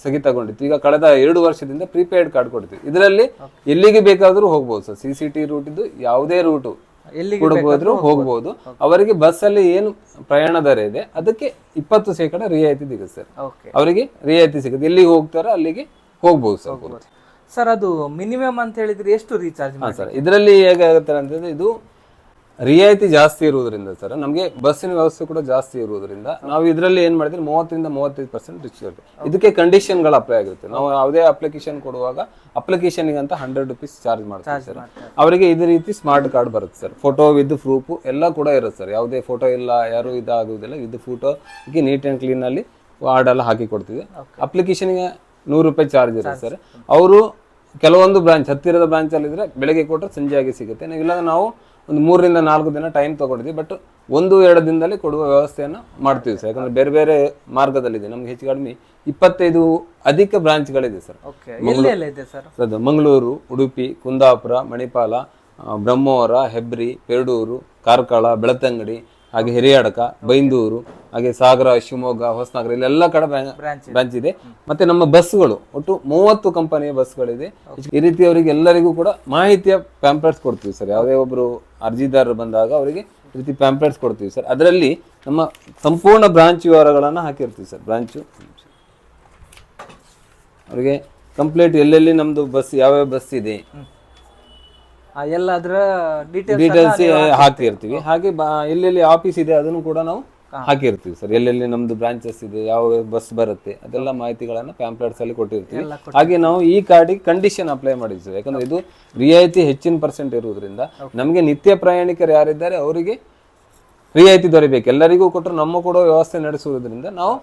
ಸ್ಥಗಿತಗೊಂಡಿತ್ತು. ಈಗ ಕಳೆದ ಎರಡು ವರ್ಷದಿಂದ ಪ್ರೀಪೇಯ್ಡ್ ಕಾರ್ಡ್ ಕೊಡ್ತೀವಿ. ಇದರಲ್ಲಿ ಎಲ್ಲಿಗೆ ಬೇಕಾದರೂ ಹೋಗ್ಬೋದು sir C C T route ಇದ್ದು ಯಾವುದೇ ರೂಟು ಕೊಡಬಹುದು ಹೋಗ್ಬೋದು. ಅವರಿಗೆ ಬಸ್ ಅಲ್ಲಿ ಏನು ಪ್ರಯಾಣ ದರ ಇದೆ ಅದಕ್ಕೆ ಇಪ್ಪತ್ತು ಶೇಕಡ ರಿಯಾಯಿತಿ ಸಿಗುತ್ತೆ ಸರ್ ಅವರಿಗೆ ರಿಯಾಯಿತಿ ಸಿಗುತ್ತೆ. ಎಲ್ಲಿಗೆ ಹೋಗ್ತಾರೋ ಅಲ್ಲಿಗೆ ಹೋಗ್ಬೋದು ಸರ್ ಸರ್ ಅದು ಮಿನಿಮಮ್ ಅಂತ ಹೇಳಿದ್ರೆ ಎಷ್ಟು ರೀಚಾರ್ಜ್ ಸರ್ ಇದರಲ್ಲಿ ಹೇಗಾಗುತ್ತೆ ಅಂತಂದ್ರೆ ಇದು ರಿಯಾಯಿತಿ ಜಾಸ್ತಿ ಇರುವುದರಿಂದ ಸರ್ ನಮಗೆ ಬಸ್ಸಿನ ವ್ಯವಸ್ಥೆ ಕೂಡ ಜಾಸ್ತಿ ಇರುವುದರಿಂದ ನಾವು ಇದರಲ್ಲಿ ಏನು ಮಾಡಿದ್ರೆ ಮೂವತ್ತರಿಂದ ಮೂವತ್ತೈದು ಪರ್ಸೆಂಟ್ ರಿಚ್ ಇರುತ್ತೆ. ಇದಕ್ಕೆ ಕಂಡೀಷನ್ಗಳು ಅಪ್ಲೈ ಆಗಿರುತ್ತೆ ನಾವು ಯಾವುದೇ ಅಪ್ಲಿಕೇಶನ್ ಕೊಡುವಾಗ ಅಪ್ಲಿಕೇಶನ್ಗೆ ಅಂತ ಹಂಡ್ರೆಡ್ ರುಪೀಸ್ ಚಾರ್ಜ್ ಮಾಡ್ತೀವಿ ಸರ್. ಅವರಿಗೆ ಇದೇ ರೀತಿ ಸ್ಮಾರ್ಟ್ ಕಾರ್ಡ್ ಬರುತ್ತೆ ಸರ್. ಫೋಟೋ ವಿದ್ ಪ್ರೂಫ್ ಎಲ್ಲ ಕೂಡ ಇರುತ್ತೆ ಸರ್. ಯಾವುದೇ ಫೋಟೋ ಇಲ್ಲ ಯಾರು ಇದಾಗುವುದಿಲ್ಲ with photo neat and clean ಅಲ್ಲಿ ವಾರ್ಡ್ ಎಲ್ಲ ಹಾಕಿ ಕೊಡ್ತೀವಿ. ಅಪ್ಲಿಕೇಶನ್ಗೆ ನೂರು ರೂಪಾಯಿ ಚಾರ್ಜ್ ಇರುತ್ತೆ ಸರ್. ಅವರು ಕೆಲವೊಂದು ಬ್ರಾಂಚ್ ಹತ್ತಿರದ ಬ್ರಾಂಚಲ್ಲಿದ್ದರೆ ಅಲ್ಲಿ ಇದ್ರೆ ಬೆಳಗ್ಗೆ ಕೊಟ್ಟರೆ ಸಂಜೆ ಆಗಿ ಸಿಗುತ್ತೆ. ಇಲ್ಲಾಂದ್ರೆ ಇಲ್ಲ ನಾವು ಒಂದು ಮೂರರಿಂದ ನಾಲ್ಕು ದಿನ ಟೈಮ್ ತಗೊಂಡಿದ್ವಿ ಬಟ್ ಒಂದು ಎರಡು ದಿನದಲ್ಲಿ ಕೊಡುವ ವ್ಯವಸ್ಥೆಯನ್ನು ಮಾಡ್ತೀವಿ ಸರ್ ಯಾಕಂದ್ರೆ ಬೇರೆ ಬೇರೆ ಮಾರ್ಗದಲ್ಲಿದೆ. ನಮ್ಗೆ ಹೆಚ್ಚು ಕಡಿಮೆ ಇಪ್ಪತ್ತೈದು ಅಧಿಕ ಬ್ರಾಂಚ್ಗಳಿದೆ ಸರ್ ಇದೆ ಸರ್ ಮಂಗಳೂರು ಉಡುಪಿ ಕುಂದಾಪುರ ಮಣಿಪಾಲ ಬ್ರಹ್ಮವರ ಹೆಬ್ರಿ ಪೆರಡೂರು ಕಾರ್ಕಳ ಬೆಳತಂಗಡಿ ಹಾಗೆ ಹಿರಿಯಡಕ ಬೈಂದೂರು ಹಾಗೆ ಸಾಗರ ಶಿವಮೊಗ್ಗ ಹೊಸನಗರ ಇಲ್ಲೆಲ್ಲ ಕಡೆ ಬ್ರಾಂಚ್ ಬ್ರಾಂಚ್ ಇದೆ. ಮತ್ತೆ ನಮ್ಮ ಬಸ್ಗಳು ಒಟ್ಟು ಮೂವತ್ತು ಕಂಪನಿಯ ಬಸ್ಗಳಿದೆ ಈ ರೀತಿ ಅವರಿಗೆ ಎಲ್ಲರಿಗೂ ಕೂಡ ಮಾಹಿತಿಯ ಪ್ಯಾಂಪ್ಲೆಟ್ಸ್ ಕೊಡ್ತೀವಿ ಸರ್ ಯಾವುದೇ ಒಬ್ರು ಅರ್ಜಿದಾರರು ಬಂದಾಗ ಅವರಿಗೆ ರೀತಿ ಪ್ಯಾಂಪ್ಲೆಟ್ಸ್ ಕೊಡ್ತೀವಿ ಸರ್. ಅದರಲ್ಲಿ ನಮ್ಮ ಸಂಪೂರ್ಣ ಬ್ರಾಂಚ್ ವಿವರಗಳನ್ನು ಹಾಕಿರ್ತೀವಿ ಸರ್. ಬ್ರಾಂಚು ಅವರಿಗೆ ಕಂಪ್ಲೀಟ್ ಎಲ್ಲೆಲ್ಲಿ ನಮ್ಮದು ಬಸ್ ಯಾವ್ಯಾವ ಬಸ್ ಇದೆ. ಎಲ್ಲ ಅದರ ಡೀಟೇಲ್ಸ್ ಹಾಕ್ತಿರ್ತೀವಿ ಹಾಕಿರ್ತೀವಿ. ಹಾಗೆ ಬಾ- ಎಲ್ಲೆಲ್ಲಿ ಆಫೀಸ್ ಇದೆ ಅದನ್ನು ಕೂಡ ನಾವು ಹಾಕಿರ್ತೀವಿ ಸರ್. ಎಲ್ಲೆಲ್ಲಿ ನಮ್ದು ಬ್ರಾಂಚಸ್ ಇದೆ ಯಾವ ಬಸ್ ಬರುತ್ತೆ ಅದೆಲ್ಲ ಮಾಹಿತಿಗಳನ್ನ ಪ್ಯಾಂಪ್ಲೆಟ್ಸ್ ಅಲ್ಲಿ ಕೊಟ್ಟಿರ್ತೀವಿ. ಹಾಗೆ ನಾವು ಈ ಕಾರ್ಡಿಗೆ ಕಂಡೀಷನ್ ಅಪ್ಲೈ ಮಾಡಿದ್ವಿ ಯಾಕಂದ್ರೆ ಇದು ರಿಯಾಯಿತಿ ಹೆಚ್ಚಿನ ಪರ್ಸೆಂಟ್ ಇರುವುದರಿಂದ ನಮಗೆ ನಿತ್ಯ ಪ್ರಯಾಣಿಕರು ಯಾರಿದ್ದಾರೆ ಅವರಿಗೆ ರಿಯಾಯಿತಿ ದೊರೆಯಬೇಕು. ಎಲ್ಲರಿಗೂ ಕೊಟ್ಟರು ನಮ್ಮ ಕೂಡ ವ್ಯವಸ್ಥೆ ನಡೆಸುವುದರಿಂದ ನಾವು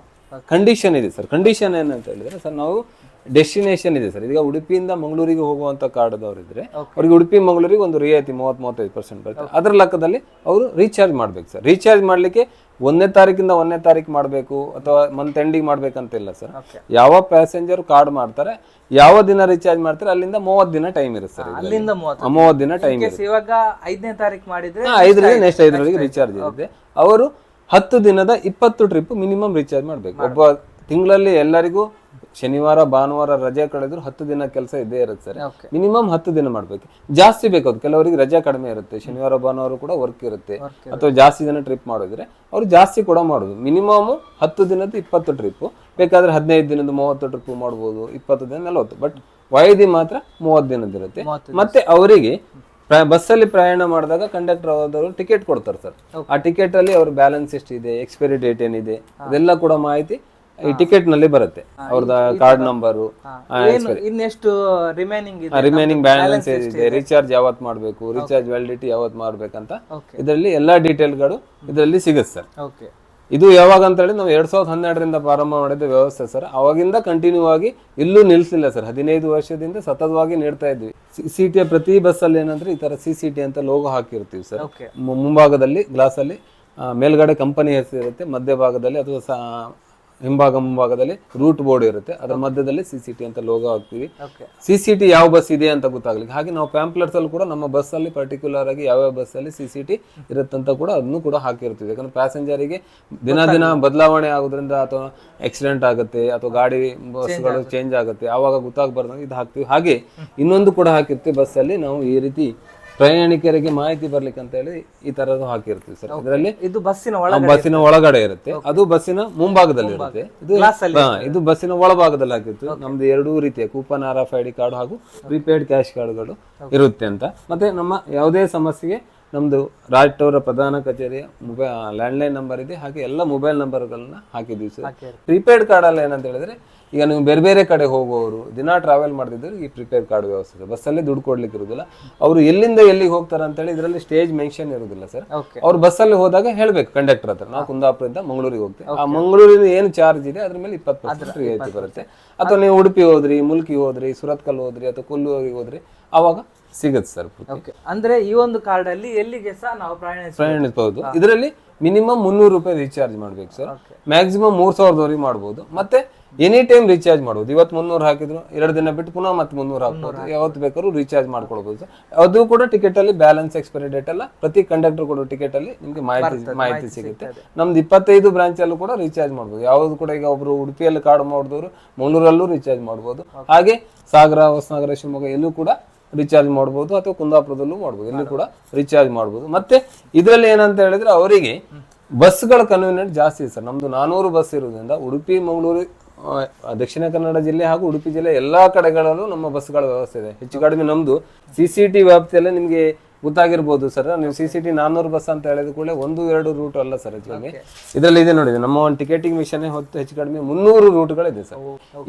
ಕಂಡೀಷನ್ ಇದೆ ಸರ್. ಕಂಡೀಷನ್ ಏನಂತ ಹೇಳಿದ್ರೆ ಸರ್ ನಾವು ಡೆಸ್ಟಿನೇಷನ್ ಇದೆ ಸರ್. ಈಗ ಉಡುಪಿಯಿಂದ ಮಂಗಳೂರಿಗೆ ಹೋಗುವಂತ ಕಾರ್ಡ್ದವ್ರು ಇದ್ರೆ ಅವ್ರಿಗೆ ಉಡುಪಿ ಮಂಗಳೂರಿಗೆ ಒಂದು ರಿಯಾಯಿತಿ ಮೂವತ್ತ್ ಮೂವತ್ತೈದು ಪರ್ಸೆಂಟ್ ಬರುತ್ತೆ ಅದರ ಲೆಕ್ಕದಲ್ಲಿ ಅವರು ರೀಚಾರ್ಜ್ ಮಾಡ್ಬೇಕು ಸರ್. ರೀಚಾರ್ಜ್ ಮಾಡ್ಲಿಕ್ಕೆ ಒಂದನೇ ತಾರೀಕಿಂದ ಒಂದನೇ ತಾರೀಕು ಮಾಡಬೇಕು ಅಥವಾ ಮಂತ್ ಎಂಡಿಂಗ್ ಮಾಡ್ಬೇಕಂತಿಲ್ಲ ಸರ್. ಯಾವ ಪ್ಯಾಸೆಂಜರ್ ಕಾರ್ಡ್ ಮಾಡ್ತಾರೆ ಯಾವ ದಿನ ರೀಚಾರ್ಜ್ ಮಾಡ್ತಾರೆ ಅಲ್ಲಿಂದ ಮೂವತ್ತು ದಿನ ಟೈಮ್ ಇರುತ್ತೆ ಸರ್ ಅಲ್ಲಿಂದ ಮೂವತ್ತು ದಿನ. ಟೈಮ್ ಇವಾಗ ಐದನೇ ತಾರೀಕು ಮಾಡಿದ್ರೆ ಐದರಿಂದ ನೆಕ್ಸ್ಟ್ ಐದರವರೆಗೆ ರೀಚಾರ್ಜ್ ಇರುತ್ತೆ. ಅವರು ಹತ್ತು ದಿನದ ಇಪ್ಪತ್ತು ಟ್ರಿಪ್ ಮಿನಿಮಮ್ ರೀಚಾರ್ಜ್ ಮಾಡಬೇಕು. ಒಬ್ಬ ತಿಂಗಳಲ್ಲಿ ಎಲ್ಲರಿಗೂ ಶನಿವಾರ ಭಾನುವಾರ ರಜೆ ಕಳೆದ್ರು ಹತ್ತು ದಿನ ಕೆಲಸ ಇದ್ದೇ ಇರುತ್ತೆ ಸರ್. ಮಿನಿಮಮ್ ಹತ್ತು ದಿನ ಮಾಡ್ಬೇಕು. ಜಾಸ್ತಿ ಬೇಕಾಗುತ್ತೆ ಕೆಲವರಿಗೆ ರಜೆ ಕಡಿಮೆ ಇರುತ್ತೆ. ಶನಿವಾರ ಭಾನುವಾರ ಕೂಡ ವರ್ಕ್ ಇರುತ್ತೆ. ಅಥವಾ ಜಾಸ್ತಿ ದಿನ ಟ್ರಿಪ್ ಮಾಡಿದ್ರೆ ಅವ್ರು ಜಾಸ್ತಿ ಕೂಡ ಮಾಡೋದು. ಮಿನಿಮಮ್ ಹತ್ತು ದಿನದ ಇಪ್ಪತ್ತು ಟ್ರಿಪ್ ಬೇಕಾದ್ರೆ ಹದಿನೈದು ದಿನದ ಮೂವತ್ತು ಟ್ರಿಪ್ ಮಾಡ್ಬೋದು. ಇಪ್ಪತ್ತು ದಿನ ನಲವತ್ತು. ಬಟ್ ವೈದಿ ಮಾತ್ರ ಮೂವತ್ತು ದಿನದಿರುತ್ತೆ ಇರುತ್ತೆ. ಮತ್ತೆ ಅವರಿಗೆ ಬಸ್ಸಲ್ಲಿ ಪ್ರಯಾಣ ಮಾಡಿದಾಗ ಕಂಡಕ್ಟರ್ ಆದವರು ಟಿಕೆಟ್ ಕೊಡ್ತಾರೆ ಸರ್. ಆ ಟಿಕೆಟ್ ಅಲ್ಲಿ ಅವ್ರ ಬ್ಯಾಲೆನ್ಸ್ ಎಷ್ಟಿದೆ ಎಕ್ಸ್ಪೈರಿ ಡೇಟ್ ಏನಿದೆ ಅದೆಲ್ಲ ಕೂಡ ಮಾಹಿತಿ ಈ ಟಿಕೆಟ್ನಲ್ಲಿ ಬರುತ್ತೆ. ಅವ್ರದ ಕಾರ್ಡ್ ನಂಬರ್ ಇನ್ನೆಷ್ಟು ರಿಮೈನಿಂಗ್ ರಿಮೈನಿಂಗ್ ಬ್ಯಾಲೆನ್ಸ್ ಇದೆ. ರೀಚಾರ್ಜ್ ಯಾವತ್ ಮಾಡಬೇಕು? ರೀಚಾರ್ಜ್ ವ್ಯಾಲಿಡಿಟಿ ಯಾವತ್ ಮಾಡ್ಬೇಕಂತ ಇದರಲ್ಲಿ ಎಲ್ಲಾ ಡೀಟೇಲ್ಗಳು ಇದರಲ್ಲಿ ಸಿಗುತ್ತೆ ಸರ್ ಓಕೆ ಇದು ಯಾವಾಗ ಅಂತ ಹೇಳಿ ನಾವು ಎರಡ್ ಸಾವಿರದ ಹನ್ನೆರಡರಿಂದ ಪ್ರಾರಂಭ ಮಾಡಿದ ವ್ಯವಸ್ಥೆ ಸರ್ ಅವಾಗಿಂದ ಕಂಟಿನ್ಯೂ ಆಗಿ ಇಲ್ಲೂ ನಿಲ್ಸಿಲ್ಲ ಸರ್ ಹದಿನೈದು ವರ್ಷದಿಂದ ಸತತವಾಗಿ ನೀಡ್ತಾ ಇದ್ವಿ. ಸಿ ಪ್ರತಿ ಪ್ರತಿ ಬಸ್ಸಲ್ಲಿ ಏನಂದ್ರೆ ಈ ತರ ಸಿ ಸಿ ಟಿ ಅಂತ ಲೋಗೋ ಹಾಕಿರ್ತೀವಿ ಸರ್ ಮುಂಭಾಗದಲ್ಲಿ ಗ್ಲಾಸ್ ಅಲ್ಲಿ ಮೇಲ್ಗಡೆ ಕಂಪನಿ ಹೆಸರು ಇರುತ್ತೆ ಮಧ್ಯಭಾಗದಲ್ಲಿ ಅಥವಾ ಹಿಂಭಾಗ ಮುಂಭಾಗದಲ್ಲಿ ರೂಟ್ ಬೋರ್ಡ್ ಇರುತ್ತೆ. ಅದರ ಮಧ್ಯದಲ್ಲಿ ಸಿ ಸಿ ಟಿ ಅಂತ ಲೋಗೋ ಹಾಕ್ತೀವಿ. ಸಿ ಸಿ ಟಿ ಯಾವ ಬಸ್ ಇದೆ ಅಂತ ಗೊತ್ತಾಗ್ಲಿಕ್ಕೆ. ಹಾಗೆ ನಾವು ಪ್ಯಾಂಪ್ಲೆಟ್ಸ್ ಅಲ್ಲಿ ಕೂಡ ನಮ್ಮ ಬಸ್ ಅಲ್ಲಿ ಪರ್ಟಿಕ್ಯುಲರ್ ಆಗಿ ಯಾವ ಬಸ್ ಅಲ್ಲಿ ಸಿ ಸಿ ಟಿ ಇರುತ್ತಂತ ಕೂಡ ಅದನ್ನು ಕೂಡ ಹಾಕಿರ್ತೀವಿ. ಯಾಕಂದ್ರೆ ಪ್ಯಾಸೆಂಜರಿಗೆ ದಿನ ದಿನ ಬದಲಾವಣೆ ಆಗೋದ್ರಿಂದ ಅಥವಾ ಆಕ್ಸಿಡೆಂಟ್ ಆಗುತ್ತೆ ಅಥವಾ ಗಾಡಿ ಬಸ್ಗಳು ಚೇಂಜ್ ಆಗುತ್ತೆ. ಆವಾಗ ಗೊತ್ತಾಗಬಾರ್ದು ಇದು ಹಾಕ್ತೀವಿ. ಹಾಗೆ ಇನ್ನೊಂದು ಕೂಡ ಹಾಕಿರ್ತೀವಿ ಬಸ್ ಅಲ್ಲಿ ನಾವು ಈ ರೀತಿ ಪ್ರಯಾಣಿಕರಿಗೆ ಮಾಹಿತಿ ಬರ್ಲಿಕ್ಕೆ ಅಂತ ಹೇಳಿ ಈ ತರದ್ದು ಹಾಕಿರ್ತೀವಿ ಸರ್. ಇದರಲ್ಲಿ ಇದು ಬಸ್ಸಿನ ಬಸ್ಸಿನ ಒಳಗಡೆ ಇರುತ್ತೆ. ಅದು ಬಸ್ಸಿನ ಮುಂಭಾಗದಲ್ಲಿ ಇರುತ್ತೆ. ಇದು ಬಸ್ಸಿನ ಒಳಭಾಗದಲ್ಲಿ ಹಾಕಿತ್ತು ನಮ್ದು ಎರಡೂ ರೀತಿಯ coupon R F I D card ಹಾಗೂ ಪ್ರಿಪೇಯ್ಡ್ ಕ್ಯಾಶ್ ಕಾರ್ಡ್ಗಳು ಇರುತ್ತೆ ಅಂತ. ಮತ್ತೆ ನಮ್ಮ ಯಾವುದೇ ಸಮಸ್ಯೆಗೆ ನಮ್ದು ರಾಜ್ಟವರ ಪ್ರಧಾನ ಕಚೇರಿಯ ಮೊಬೈಲ್ ಲ್ಯಾಂಡ್ಲೈನ್ ನಂಬರ್ ಇದೆ. ಹಾಗೆ ಎಲ್ಲ ಮೊಬೈಲ್ ನಂಬರ್ಗಳನ್ನ ಹಾಕಿದ್ದೀವಿ ಸರ್. ಪ್ರಿಪೇಯ್ಡ್ ಕಾರ್ಡ್ ಅಲ್ಲಿ ಏನಂತ ಹೇಳಿದ್ರೆ ಈಗ ನೀವು ಬೇರೆ ಬೇರೆ ಕಡೆ ಹೋಗುವವರು ದಿನ ಟ್ರಾವೆಲ್ ಮಾಡ್ತಿದ್ರು ಈ ಪ್ರಿಪೇರ್ ಕಾರ್ಡ್ ವ್ಯವಸ್ಥೆ ಇದೆ ಬಸ್ಸಲ್ಲಿ ದುಡ್ಡು ಕೊಡ್ಲಿಕ್ಕೆ ಇರೋದಿಲ್ಲ. ಅವರು ಎಲ್ಲಿಂದ ಎಲ್ಲಿಗೆ ಹೋಗ್ತಾರೆ ಅಂತ ಹೇಳಿ ಇದರಲ್ಲಿ ಸ್ಟೇಜ್ ಮೆನ್ಷನ್ ಇರೋದಿಲ್ಲ ಸರ್. ಅವ್ರು ಬಸ್ಸಲ್ಲಿ ಹೋದಾಗ ಹೇಳ್ಬೇಕು ಕಂಡಕ್ಟರ್ ಹತ್ರ. ನಾವು ಕುಂದಾಪುರದಿಂದ ಮಂಗಳೂರಿಗೆ ಹೋಗ್ತೀವಿ. ಆ ಮಂಗಳೂರಿನ ಏನು ಚಾರ್ಜ್ ಇದೆ ಅದ್ರ ಮೇಲೆ ಇಪ್ಪತ್ತು ಪರ್ಸೆಂಟ್ ರಿಯಾಯಿತಿ ಬರುತ್ತೆ. ಅಥವಾ ನೀವು ಉಡುಪಿ ಹೋದ್ರಿ ಮುಲ್ಕಿ ಹೋದ್ರಿ ಸುರತ್ಕಲ್ ಹೋದ್ರಿ ಅಥವಾ ಕೊಲ್ಲೂರಿಗೆ ಹೋದ್ರಿ ಅವಾಗ ಸಿಗುತ್ತೆ ಸರ್ ಓಕೆ ಅಂದ್ರೆ ಈ ಒಂದು ಕಾರ್ಡ್ ಅಲ್ಲಿ ಎಲ್ಲಿಗೆ ಸಹ ನಾವು ಪ್ರಯಾಣಿಸ ಪ್ರಯಾಣಿಸಬಹುದು. ಇದರಲ್ಲಿ ಮಿನಿಮಮ್ ಮುನ್ನೂರು ರೂಪಾಯಿ ರೀಚಾರ್ಜ್ ಮಾಡ್ಬೇಕು ಸರ್. ಮ್ಯಾಕ್ಸಿಮಮ್ ಮೂರ್ ಸಾವಿರದವರೆಗೆ ಮಾಡ್ಬೋದು. ಮತ್ತೆ ಎನಿ ಟೈಮ್ ರೀಚಾರ್ಜ್ ಮಾಡ್ಬೋದು. ಇವತ್ತು ಮುನ್ನೂರು ಹಾಕಿದ್ರು ಎರಡು ದಿನ ಬಿಟ್ಟು ಪುನಃ ಮತ್ತೆ ಮುನ್ನೂರು ಹಾಕ್ಬೋದು. ಯಾವತ್ತು ಬೇಕಾದ್ರೂ ರೀಚಾರ್ಜ್ ಮಾಡ್ಕೊಳ್ಬಹುದು ಸರ್. ಅದು ಕೂಡ ಟಿಕೆಟ್ ಅಲ್ಲಿ ಬ್ಯಾಲೆನ್ಸ್ ಎಕ್ಸ್ಪೈರಿ ಡೇಟ್ ಅಲ್ಲ ಪ್ರತಿ ಕಂಡಕ್ಟರ್ ಕೊಡೋ ಟಿಕೆಟ್ ಅಲ್ಲಿ ನಿಮಗೆ ಮಾಹಿತಿ ಮಾಹಿತಿ ಸಿಗುತ್ತೆ. ನಮ್ದು ಇಪ್ಪತ್ತೈದು ಬ್ರಾಂಚ್ ಅಲ್ಲೂ ಕೂಡ ರೀಚಾರ್ಜ್ ಮಾಡ್ಬೋದು. ಯಾವ್ದು ಕೂಡ ಈಗ ಒಬ್ರು ಉಡುಪಿಯಲ್ಲಿ ಕಾರ್ಡ್ ಮಾಡಿದವರು ಮುನ್ನೂರಲ್ಲೂ ರೀಚಾರ್ಜ್ ಮಾಡ್ಬೋದು. ಹಾಗೆ ಸಾಗರ ಹೊಸನಗರ ಶಿವಮೊಗ್ಗ ಎಲ್ಲೂ ಕೂಡ ರೀಚಾರ್ಜ್ ಮಾಡ್ಬೋದು ಅಥವಾ ಕುಂದಾಪುರದಲ್ಲೂ ಮಾಡ್ಬೋದು. ಎಲ್ಲೂ ಕೂಡ ರೀಚಾರ್ಜ್ ಮಾಡ್ಬೋದು. ಮತ್ತೆ ಇದರಲ್ಲಿ ಏನಂತ ಹೇಳಿದ್ರೆ ಅವರಿಗೆ ಬಸ್ಗಳ ಕನ್ವೀನಿಯಂಟ್ ಜಾಸ್ತಿ ಸರ್. ನಮ್ದು ನಾನೂರು ಬಸ್ ಇರೋದ್ರಿಂದ ಉಡುಪಿ, ಮಂಗಳೂರು ದಕ್ಷಿಣ ಕನ್ನಡ ಜಿಲ್ಲೆ ಹಾಗೂ ಉಡುಪಿ ಜಿಲ್ಲೆ ಎಲ್ಲಾ ಕಡೆಗಳಲ್ಲೂ ನಮ್ಮ ಬಸ್ಗಳ ವ್ಯವಸ್ಥೆ ಇದೆ. ಹೆಚ್ಚು ಕಡಿಮೆ ನಮ್ದು ಸಿ ಸಿ ಟಿ ವ್ಯಾಪ್ತಿಯಲ್ಲೇ ನಿಮಗೆ ಗೊತ್ತಾಗಿರ್ಬೋದು ಸರ್ ನೀವು ಸಿ ಸಿ ಟಿ ನಾನ್ನೂರು ಬಸ್ ಅಂತ ಹೇಳಿದ ಕೂಡಲೇ ಒಂದು ಎರಡು ರೂಟ್ ಅಲ್ಲ ಸರ್ ಕಡಿಮೆ ಇದರಲ್ಲಿ ಇದೆ ನೋಡಿ ನಮ್ಮ ಒಂದು ಟಿಕೆಟಿಂಗ್ ಮಿಷನ್ ಹೊತ್ತು ಹೆಚ್ಚು ಕಡಿಮೆ ಮುನ್ನೂರು ರೂಟ್ಗಳಿದೆ ಸರ್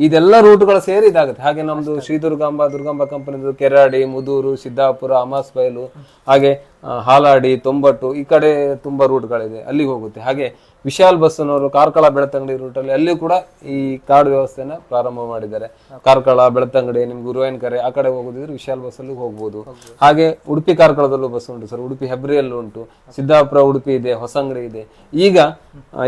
ಇದೆಲ್ಲ ರೂಟ್ಗಳು ಸೇರಿ ಇದಾಗುತ್ತೆ. ಹಾಗೆ ನಮ್ದು ಶ್ರೀ ದುರ್ಗಾಂಬ ದುರ್ಗಾಂಬ ಕಂಪನಿದು ಕೆರಾಡಿ ಮುದೂರು ಸಿದ್ದಾಪುರ ಅಮಾಸ್ ಬಯಲು ಹಾಗೆ ಹಾಲಾಡಿ ತೊಂಬಟ್ಟು ಈ ಕಡೆ ತುಂಬಾ ರೂಟ್ಗಳಿದೆ ಅಲ್ಲಿಗೆ ಹೋಗುತ್ತೆ. ಹಾಗೆ ವಿಶಾಲ್ ಬಸ್ನವರು ಕಾರ್ಕಳ ಬೆಳತಂಗಡಿ ರೂಟಲ್ಲಿ ಅಲ್ಲಿ ಕೂಡ ಈ ಕಾರ್ಡ್ ವ್ಯವಸ್ಥೆನ ಪ್ರಾರಂಭ ಮಾಡಿದ್ದಾರೆ. ಕಾರ್ಕಳ, ಬೆಳತಂಗಡಿ ನಿಮ್ಗೆ ಗುರುವಾಯನ್ ಕರೆ ಆ ಕಡೆ ಹೋಗೋದಿದ್ರೆ ವಿಶಾಲ್ ಬಸ್ಸಲ್ಲಿ ಹೋಗ್ಬೋದು. ಹಾಗೆ ಉಡುಪಿ ಕಾರ್ಕಳದಲ್ಲೂ ಬಸ್ ಉಂಟು ಸರ್, ಉಡುಪಿ ಹೆಬ್ರಿಯಲ್ಲೂ ಉಂಟು. ಸಿದ್ದಾಪುರ, ಉಡುಪಿ ಇದೆ, ಹೊಸಂಗಡಿ ಇದೆ. ಈಗ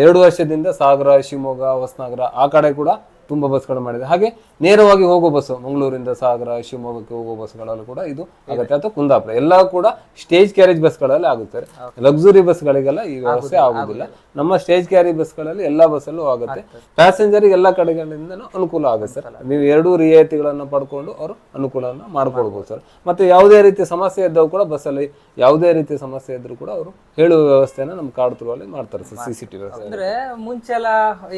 ಎರಡು ವರ್ಷದಿಂದ ಸಾಗರ, ಶಿವಮೊಗ್ಗ, ಹೊಸನಗರ ಆ ಕಡೆ ಕೂಡ ತುಂಬಾ ಬಸ್ಗಳು ಮಾಡಿದೆ. ಹಾಗೆ ನೇರವಾಗಿ ಹೋಗೋ ಬಸ್ ಮಂಗಳೂರಿಂದ ಸಾಗರ ಶಿವಮೊಗ್ಗಕ್ಕೆ ಹೋಗೋ ಬಸ್ಗಳಲ್ಲೂ ಕೂಡ ಇದು ಆಗುತ್ತೆ. ಅಥವಾ ಕುಂದಾಪುರ. ಎಲ್ಲ ಕೂಡ ಸ್ಟೇಜ್ ಕ್ಯಾರೇಜ್ ಬಸ್ಗಳಲ್ಲಿ ಆಗುತ್ತಾರೆ. ಲಕ್ಸುರಿ ಬಸ್ಗಳಿಗೆಲ್ಲ ಈ ವ್ಯವಸ್ಥೆ ಆಗುದಿಲ್ಲ ನಮ್ಮ ಸ್ಟೇಜ್ ಕ್ಯಾರೇಜ್ ಬಸ್ಗಳಲ್ಲಿ ಎಲ್ಲಾ ಬಸ್ಸಲ್ಲೂ ಆಗುತ್ತೆ. ಪ್ಯಾಸೆಂಜರ್ ಎಲ್ಲ ಕಡೆಗಳಿಂದ ಅನುಕೂಲ ಆಗುತ್ತೆ ಸರ್. ನೀವು ಎರಡೂ ರಿಯಾಯಿತಿಗಳನ್ನು ಪಡ್ಕೊಂಡು ಅವರು ಅನುಕೂಲವನ್ನ ಮಾಡ್ಕೊಳ್ಬಹುದು ಸರ್. ಮತ್ತೆ ಯಾವುದೇ ರೀತಿಯ ಸಮಸ್ಯೆ ಇದ್ದವು ಕೂಡ ಬಸ್ಸಲ್ಲಿ ಯಾವುದೇ ರೀತಿಯ ಸಮಸ್ಯೆ ಇದ್ರೂ ಕೂಡ ಅವರು ಹೇಳುವ ವ್ಯವಸ್ಥೆನ ನಮ್ಮ ಕಾರ್ಡ್ ಥ್ರೂ ಅಲ್ಲಿ ಮಾಡ್ತಾರೆ ಸರ್ ಸಿ ಸಿ ಟಿ ವ್ಯವಸ್ಥೆ. ಅಂದ್ರೆ ಮುಂಚೆ ಎಲ್ಲ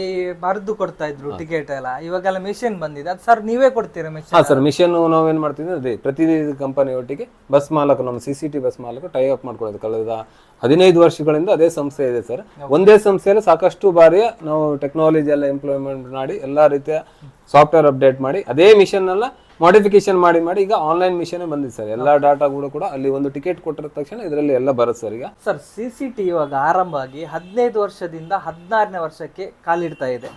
ಈ ಬರೆದು ಕೊಡ್ತಾ ಇದ್ರು ಟಿಕೆಟ್ ಎಲ್ಲ ಇವಾಗೆಲ್ಲ ಮಿಷಿನ್ ಬಂದಿದೆ. ಅದು ಸರ್ ನೀವೇ ಕೊಡ್ತೀರಾ ಮಿಷನ್ ಹಾಂ ಸರ್ ಮಿಷನ್ ನಾವೇನು ಮಾಡ್ತೀವಿ ಅದೇ ಪ್ರತಿ ಕಂಪನಿ ಒಟ್ಟಿಗೆ ಬಸ್ ಮಾಲಕ ನಮ್ಮ ಸಿ ಸಿ ಟಿ ಬಸ್ ಮಾಲಕ ಟೈ ಅಪ್ ಮಾಡ್ಕೊಳ್ಳೋದು. ಕಳೆದ ಹದಿನೈದು ವರ್ಷಗಳಿಂದ ಅದೇ ಸಂಸ್ಥೆ ಇದೆ ಸರ್ ಒಂದೇ ಸಂಸ್ಥೆಯಲ್ಲಿ ಸಾಕಷ್ಟು ಬಾರಿ ನಾವು ಟೆಕ್ನಾಲಜಿ ಎಲ್ಲ ಇಂಪ್ಲಿಮೆಂಟ್ ಮಾಡಿ ಎಲ್ಲ ರೀತಿಯ ಸಾಫ್ಟ್ವೇರ್ ಅಪ್ಡೇಟ್ ಮಾಡಿ ಅದೇ ಮಿಷನ್ ಎಲ್ಲ ಮಾಡಿಫಿಕೇಶನ್ ಮಾಡಿ ಮಾಡಿ ಈಗ ಆನ್ಲೈನ್ ಮಿಷನ್ ಬಂದಿದೆ ಸರ್ ಎಲ್ಲ ಡಾಟಾ ಕೂಡ ಅಲ್ಲಿ ಒಂದು ಟಿಕೆಟ್ ಕೊಟ್ಟಿದ ತಕ್ಷಣ ಇದರಲ್ಲಿ ಎಲ್ಲ ಬರುತ್ತೆ ಸರ್ ಈಗ. ಸರ್ ಸಿ ಸಿ ಟಿ ಇವಾಗ ಆರಂಭ ಆಗಿ ಹದಿನೈದು ವರ್ಷದಿಂದ ಹದಿನಾರನೇ ವರ್ಷಕ್ಕೆ ಕಾಲಿಡ್ತಾ ಇದೆ.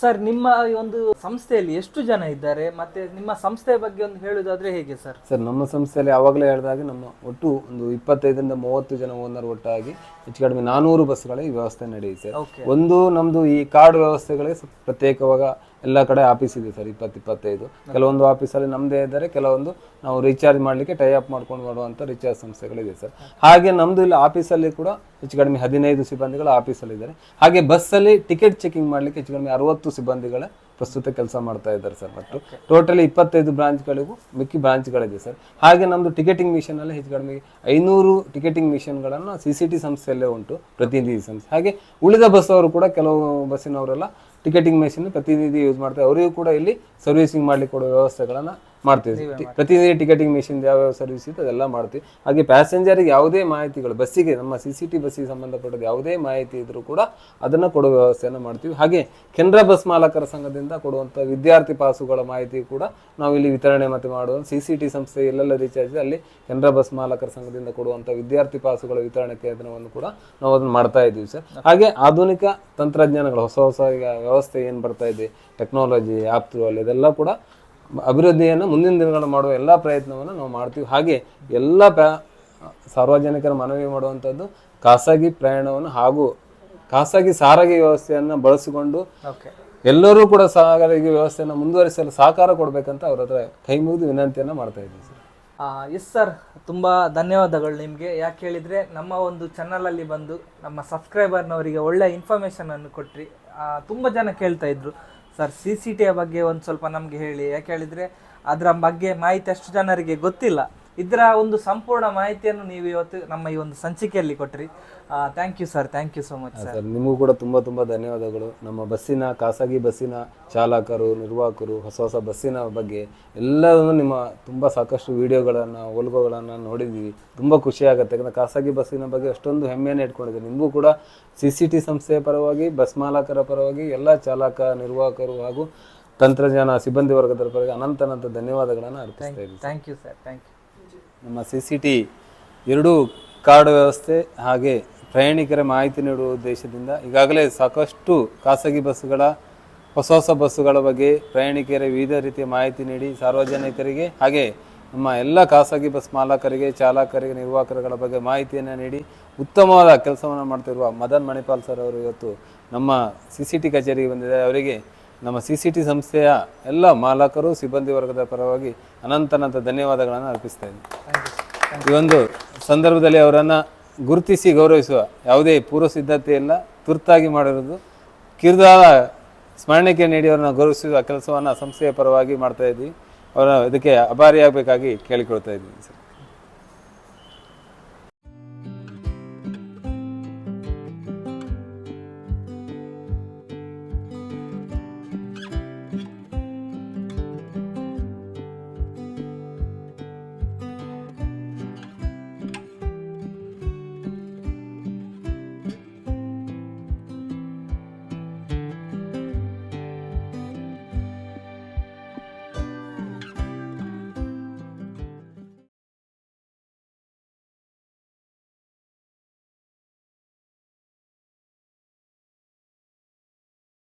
ಸರ್ ನಿಮ್ಮ ಈ ಒಂದು ಸಂಸ್ಥೆಯಲ್ಲಿ ಎಷ್ಟು ಜನ ಇದ್ದಾರೆ? ಮತ್ತೆ ನಿಮ್ಮ ಸಂಸ್ಥೆ ಬಗ್ಗೆ ಒಂದು ಹೇಳುವುದಾದ್ರೆ ಹೇಗೆ ಸರ್? ಸರ್ ನಮ್ಮ ಸಂಸ್ಥೆಯಲ್ಲಿ ಆವಾಗಲೇ ಹೇಳಿದಾಗೆ ನಮ್ಮ ಒಟ್ಟು ಒಂದು ಇಪ್ಪತ್ತೈದರಿಂದ ಮೂವತ್ತು ಜನ ಓನರ್ ಒಟ್ಟಾಗಿ ಹೆಚ್ಚು ಕಡಿಮೆ ನಾನೂರು ಬಸ್ಗಳ ಈ ವ್ಯವಸ್ಥೆ ನಡೆಯುತ್ತೆ. ಸರ್ ಒಂದು ನಮ್ದು ಈ ಕಾರ್ಡ್ ವ್ಯವಸ್ಥೆಗಳೇ ಪ್ರತ್ಯೇಕವಾಗ ಎಲ್ಲ ಕಡೆ ಆಫೀಸ್ ಇದೆ ಸರ್, ಇಪ್ಪತ್ತು, ಇಪ್ಪತ್ತೈದು. ಕೆಲವೊಂದು ಆಫೀಸಲ್ಲಿ ನಮ್ಮದೇ ಇದ್ದಾರೆ, ಕೆಲವೊಂದು ನಾವು ರೀಚಾರ್ಜ್ ಮಾಡಲಿಕ್ಕೆ ಟೈ ಅಪ್ ಮಾಡ್ಕೊಂಡು ಮಾಡುವಂಥ ರೀಚಾರ್ಜ್ ಸಂಸ್ಥೆಗಳಿದೆ ಸರ್. ಹಾಗೆ ನಮ್ಮದು ಇಲ್ಲಿ ಆಫೀಸಲ್ಲಿ ಕೂಡ ಹೆಚ್ಚು ಕಡಿಮೆ ಹದಿನೈದು ಸಿಬ್ಬಂದಿಗಳು ಆಫೀಸಲ್ಲಿದ್ದಾರೆ. ಹಾಗೆ ಬಸ್ಸಲ್ಲಿ ಟಿಕೆಟ್ ಚೆಕಿಂಗ್ ಮಾಡಲಿಕ್ಕೆ ಹೆಚ್ಚು ಕಡಿಮೆ ಅರವತ್ತು ಸಿಬ್ಬಂದಿಗಳ ಪ್ರಸ್ತುತ ಕೆಲಸ ಮಾಡ್ತಾ ಇದ್ದಾರೆ ಸರ್ ಮತ್ತು ಟೋಟಲಿ ಇಪ್ಪತ್ತೈದು ಬ್ರಾಂಚ್ಗಳಿಗೂ ಮಿಕ್ಕಿ ಬ್ರಾಂಚ್ಗಳಿದೆ ಸರ್. ಹಾಗೆ ನಮ್ಮದು ಟಿಕೆಟಿಂಗ್ ಮಿಷನ್ ಅಲ್ಲಿ ಹೆಚ್ಚು ಕಡಿಮೆ ಐನೂರು ಟಿಕೆಟಿಂಗ್ ಮಿಷನ್ಗಳನ್ನು ಸಿ ಸಿ ಟಿ ಸಂಸ್ಥೆಯಲ್ಲೇ ಉಂಟು ಪ್ರತಿನಿಧಿ ಸಂಸ್ಥೆ. ಹಾಗೆ ಉಳಿದ ಬಸ್ ಅವರು ಕೂಡ ಕೆಲವು ಬಸ್ಸಿನವರೆಲ್ಲ ಟಿಕೆಟಿಂಗ್ ಮೆಷಿನ್ ಪ್ರತಿನಿಧಿ ಯೂಸ್ ಮಾಡ್ತಾರೆ. ಅವರಿಗೂ ಕೂಡ ಇಲ್ಲಿ ಸರ್ವಿಸಿಂಗ್ ಮಾಡಲಿಕ್ಕೆ ಕೊಡುವ ವ್ಯವಸ್ಥೆಗಳನ್ನ ಮಾಡ್ತೀವಿ. ಪ್ರತಿದಿನ ಪ್ರತಿನಿಧಿ ಟಿಕೆಟಿಂಗ್ ಮೆಷಿನ್ ಯಾವ ಸರ್ವಿಸ್ ಇದೆ ಅದೆಲ್ಲ ಮಾಡ್ತೀವಿ. ಹಾಗೆ ಪ್ಯಾಸೆಂಜರ್ಗೆ ಯಾವುದೇ ಮಾಹಿತಿಗಳು ಬಸ್ಸಿಗೆ ನಮ್ಮ ಸಿ ಸಿ ಟಿ ಬಸ್ಸಿಗೆ ಸಂಬಂಧಪಟ್ಟದ ಯಾವುದೇ ಮಾಹಿತಿ ಇದ್ರೂ ಕೂಡ ಅದನ್ನು ಕೊಡುವ ವ್ಯವಸ್ಥೆಯನ್ನು ಮಾಡ್ತೀವಿ. ಹಾಗೆ ಕೆನರಾ ಬಸ್ ಮಾಲಕರ ಸಂಘದಿಂದ ಕೊಡುವಂಥ ವಿದ್ಯಾರ್ಥಿ ಪಾಸುಗಳ ಮಾಹಿತಿ ಕೂಡ ನಾವು ಇಲ್ಲಿ ವಿತರಣೆ ಮತ್ತೆ ಮಾಡುವ ಸಿ ಸಿ ಟಿ ಸಂಸ್ಥೆ ಎಲ್ಲೆಲ್ಲ ರೀಚಾರ್ಜ್ ಅಲ್ಲಿ ಕೆನರಾ ಬಸ್ ಮಾಲಕರ ಸಂಘದಿಂದ ಕೊಡುವಂಥ ವಿದ್ಯಾರ್ಥಿ ಪಾಸುಗಳ ವಿತರಣೆ ಕೇಂದ್ರವನ್ನು ಕೂಡ ನಾವು ಅದನ್ನು ಮಾಡ್ತಾ ಇದ್ದೀವಿ ಸರ್. ಹಾಗೆ ಆಧುನಿಕ ತಂತ್ರಜ್ಞಾನಗಳು ಹೊಸ ಹೊಸ ಈಗ ವ್ಯವಸ್ಥೆ ಏನು ಬರ್ತಾ ಇದೆ ಟೆಕ್ನಾಲಜಿ ಆಪ್ ಥ್ರೂ ಅಲ್ಲಿ ಇದೆಲ್ಲ ಕೂಡ ಅಭಿವೃದ್ಧಿಯನ್ನು ಮುಂದಿನ ದಿನಗಳನ್ನು ಮಾಡುವ ಎಲ್ಲ ಪ್ರಯತ್ನವನ್ನು ನಾವು ಮಾಡ್ತೀವಿ. ಹಾಗೆ ಎಲ್ಲ ಪ್ರ ಸಾರ್ವಜನಿಕರ ಮನವಿ ಮಾಡುವಂಥದ್ದು ಖಾಸಗಿ ಪ್ರಯಾಣವನ್ನು ಹಾಗೂ ಖಾಸಗಿ ಸಾರಿಗೆ ವ್ಯವಸ್ಥೆಯನ್ನು ಬಳಸಿಕೊಂಡು ಎಲ್ಲರೂ ಕೂಡ ಸಾರಿಗೆ ವ್ಯವಸ್ಥೆಯನ್ನು ಮುಂದುವರಿಸಲು ಸಹಕಾರ ಕೊಡಬೇಕಂತ ಅವ್ರ ಹತ್ರ ಕೈ ಮುಗಿದು ವಿನಂತಿಯನ್ನು ಮಾಡ್ತಾ ಇದ್ದೀವಿ ಸರ್. ಎಸ್ ಸರ್ ತುಂಬ ಧನ್ಯವಾದಗಳು ನಿಮಗೆ. ಯಾಕೆ ಹೇಳಿದರೆ ನಮ್ಮ ಒಂದು ಚಾನಲಲ್ಲಿ ಬಂದು ನಮ್ಮ ಸಬ್ಸ್ಕ್ರೈಬರ್ನವರಿಗೆ ಒಳ್ಳೆಯ ಇನ್ಫಾರ್ಮೇಷನನ್ನು ಕೊಟ್ರಿ. ತುಂಬ ಜನ ಕೇಳ್ತಾ ಇದ್ರು. ಸರ್ ಸಿ ಸಿ ಟಿಯ ಬಗ್ಗೆ ಒಂದು ಸ್ವಲ್ಪ ನಮಗೆ ಹೇಳಿ. ಯಾಕೆ ಹೇಳಿದರೆ, ಅದರ ಬಗ್ಗೆ ಮಾಹಿತಿ ಅಷ್ಟು ಜನರಿಗೆ ಗೊತ್ತಿಲ್ಲ. ಇದರ ಒಂದು ಸಂಪೂರ್ಣ ಮಾಹಿತಿಯನ್ನು ನೀವು ಇವತ್ತು ನಮ್ಮ ಈ ಒಂದು ಸಂಚಿಕೆಯಲ್ಲಿ ಕೊಟ್ರಿ. Thank you sir thank you so much sir sir ನಿಮಗೂ ಕೂಡ ತುಂಬ ತುಂಬ ಧನ್ಯವಾದಗಳು. ನಮ್ಮ ಬಸ್ಸಿನ ಖಾಸಗಿ ಬಸ್ಸಿನ ಚಾಲಕರು ನಿರ್ವಾಹಕರು ಹೊಸ ಹೊಸ ಬಸ್ಸಿನ ಬಗ್ಗೆ ಎಲ್ಲವನ್ನು ನಿಮ್ಮ ತುಂಬ ಸಾಕಷ್ಟು ವಿಡಿಯೋಗಳನ್ನು ಒಲ್ಗೋಗಳನ್ನು ನೋಡಿದ್ದೀವಿ. ತುಂಬ ಖುಷಿ ಆಗುತ್ತೆ. ಯಾಕಂದರೆ ಖಾಸಗಿ ಬಸ್ಸಿನ ಬಗ್ಗೆ ಅಷ್ಟೊಂದು ಹೆಮ್ಮೆಯನ್ನು ಇಟ್ಕೊಂಡಿದ್ದೀವಿ ನಿಮಗೂ ಕೂಡ ಸಿ ಸಿ ಟಿ ಸಂಸ್ಥೆಯ ಪರವಾಗಿ ಬಸ್ ಮಾಲಕರ ಪರವಾಗಿ ಎಲ್ಲ ಚಾಲಕ ನಿರ್ವಾಹಕರು ಹಾಗೂ ತಂತ್ರಜ್ಞಾನ ಸಿಬ್ಬಂದಿ ವರ್ಗದ ಪರವಾಗಿ ಅನಂತ ಅನಂತ ಧನ್ಯವಾದಗಳನ್ನು ಅರ್ಪಿಸ್ತಾ ಇದ್ದೀವಿ thank you sir thank you ನಮ್ಮ ಸಿ ಸಿ ಟಿ ಎರಡೂ ಕಾರ್ಡ್ ವ್ಯವಸ್ಥೆ ಹಾಗೆ ಪ್ರಯಾಣಿಕರ ಮಾಹಿತಿ ನೀಡುವ ಉದ್ದೇಶದಿಂದ ಈಗಾಗಲೇ ಸಾಕಷ್ಟು ಖಾಸಗಿ ಬಸ್ಸುಗಳ, ಹೊಸ ಹೊಸ ಬಸ್ಸುಗಳ ಬಗ್ಗೆ ಪ್ರಯಾಣಿಕರ ವಿವಿಧ ರೀತಿಯ ಮಾಹಿತಿ ನೀಡಿ ಸಾರ್ವಜನಿಕರಿಗೆ ಹಾಗೆ ನಮ್ಮ ಎಲ್ಲ ಖಾಸಗಿ ಬಸ್ ಮಾಲಕರಿಗೆ, ಚಾಲಕರಿಗೆ, ನಿರ್ವಾಹಕರುಗಳ ಬಗ್ಗೆ ಮಾಹಿತಿಯನ್ನು ನೀಡಿ ಉತ್ತಮವಾದ ಕೆಲಸವನ್ನು ಮಾಡ್ತಿರುವ ಮದನ್ ಮಣಿಪಾಲ್ ಸರ್ ಅವರು ಇವತ್ತು ನಮ್ಮ ಸಿ ಸಿ ಟಿ ಕಚೇರಿಗೆ ಬಂದಿದ್ದಾರೆ. ಅವರಿಗೆ ನಮ್ಮ ಸಿ ಸಿ ಟಿ ಸಂಸ್ಥೆಯ ಎಲ್ಲ ಮಾಲಕರು, ಸಿಬ್ಬಂದಿ ವರ್ಗದ ಪರವಾಗಿ ಅನಂತನಂತ ಧನ್ಯವಾದಗಳನ್ನು ಅರ್ಪಿಸ್ತಾ ಇದ್ದೀನಿ. ಈ ಒಂದು ಸಂದರ್ಭದಲ್ಲಿ ಅವರನ್ನು ಗುರುತಿಸಿ ಗೌರವಿಸುವ ಯಾವುದೇ ಪೂರ್ವ ಸಿದ್ಧತೆ ಇಲ್ಲ ತುರ್ತಾಗಿ ಮಾಡಿರೋದು ಕಿರಿದಾದ ಸ್ಮರಣಿಕೆ ನೀಡಿ ಅವರನ್ನು ಗೌರವಿಸುವ ಕೆಲಸವನ್ನು ಸಂಸ್ಥೆಯ ಪರವಾಗಿ ಮಾಡ್ತಾ ಇದ್ದೀವಿ. ಅವರ ಇದಕ್ಕೆ ಅಭಾರಿಯಾಗಬೇಕಾಗಿ ಕೇಳಿಕೊಳ್ತಾ ಇದ್ದೀನಿ ಸರ್.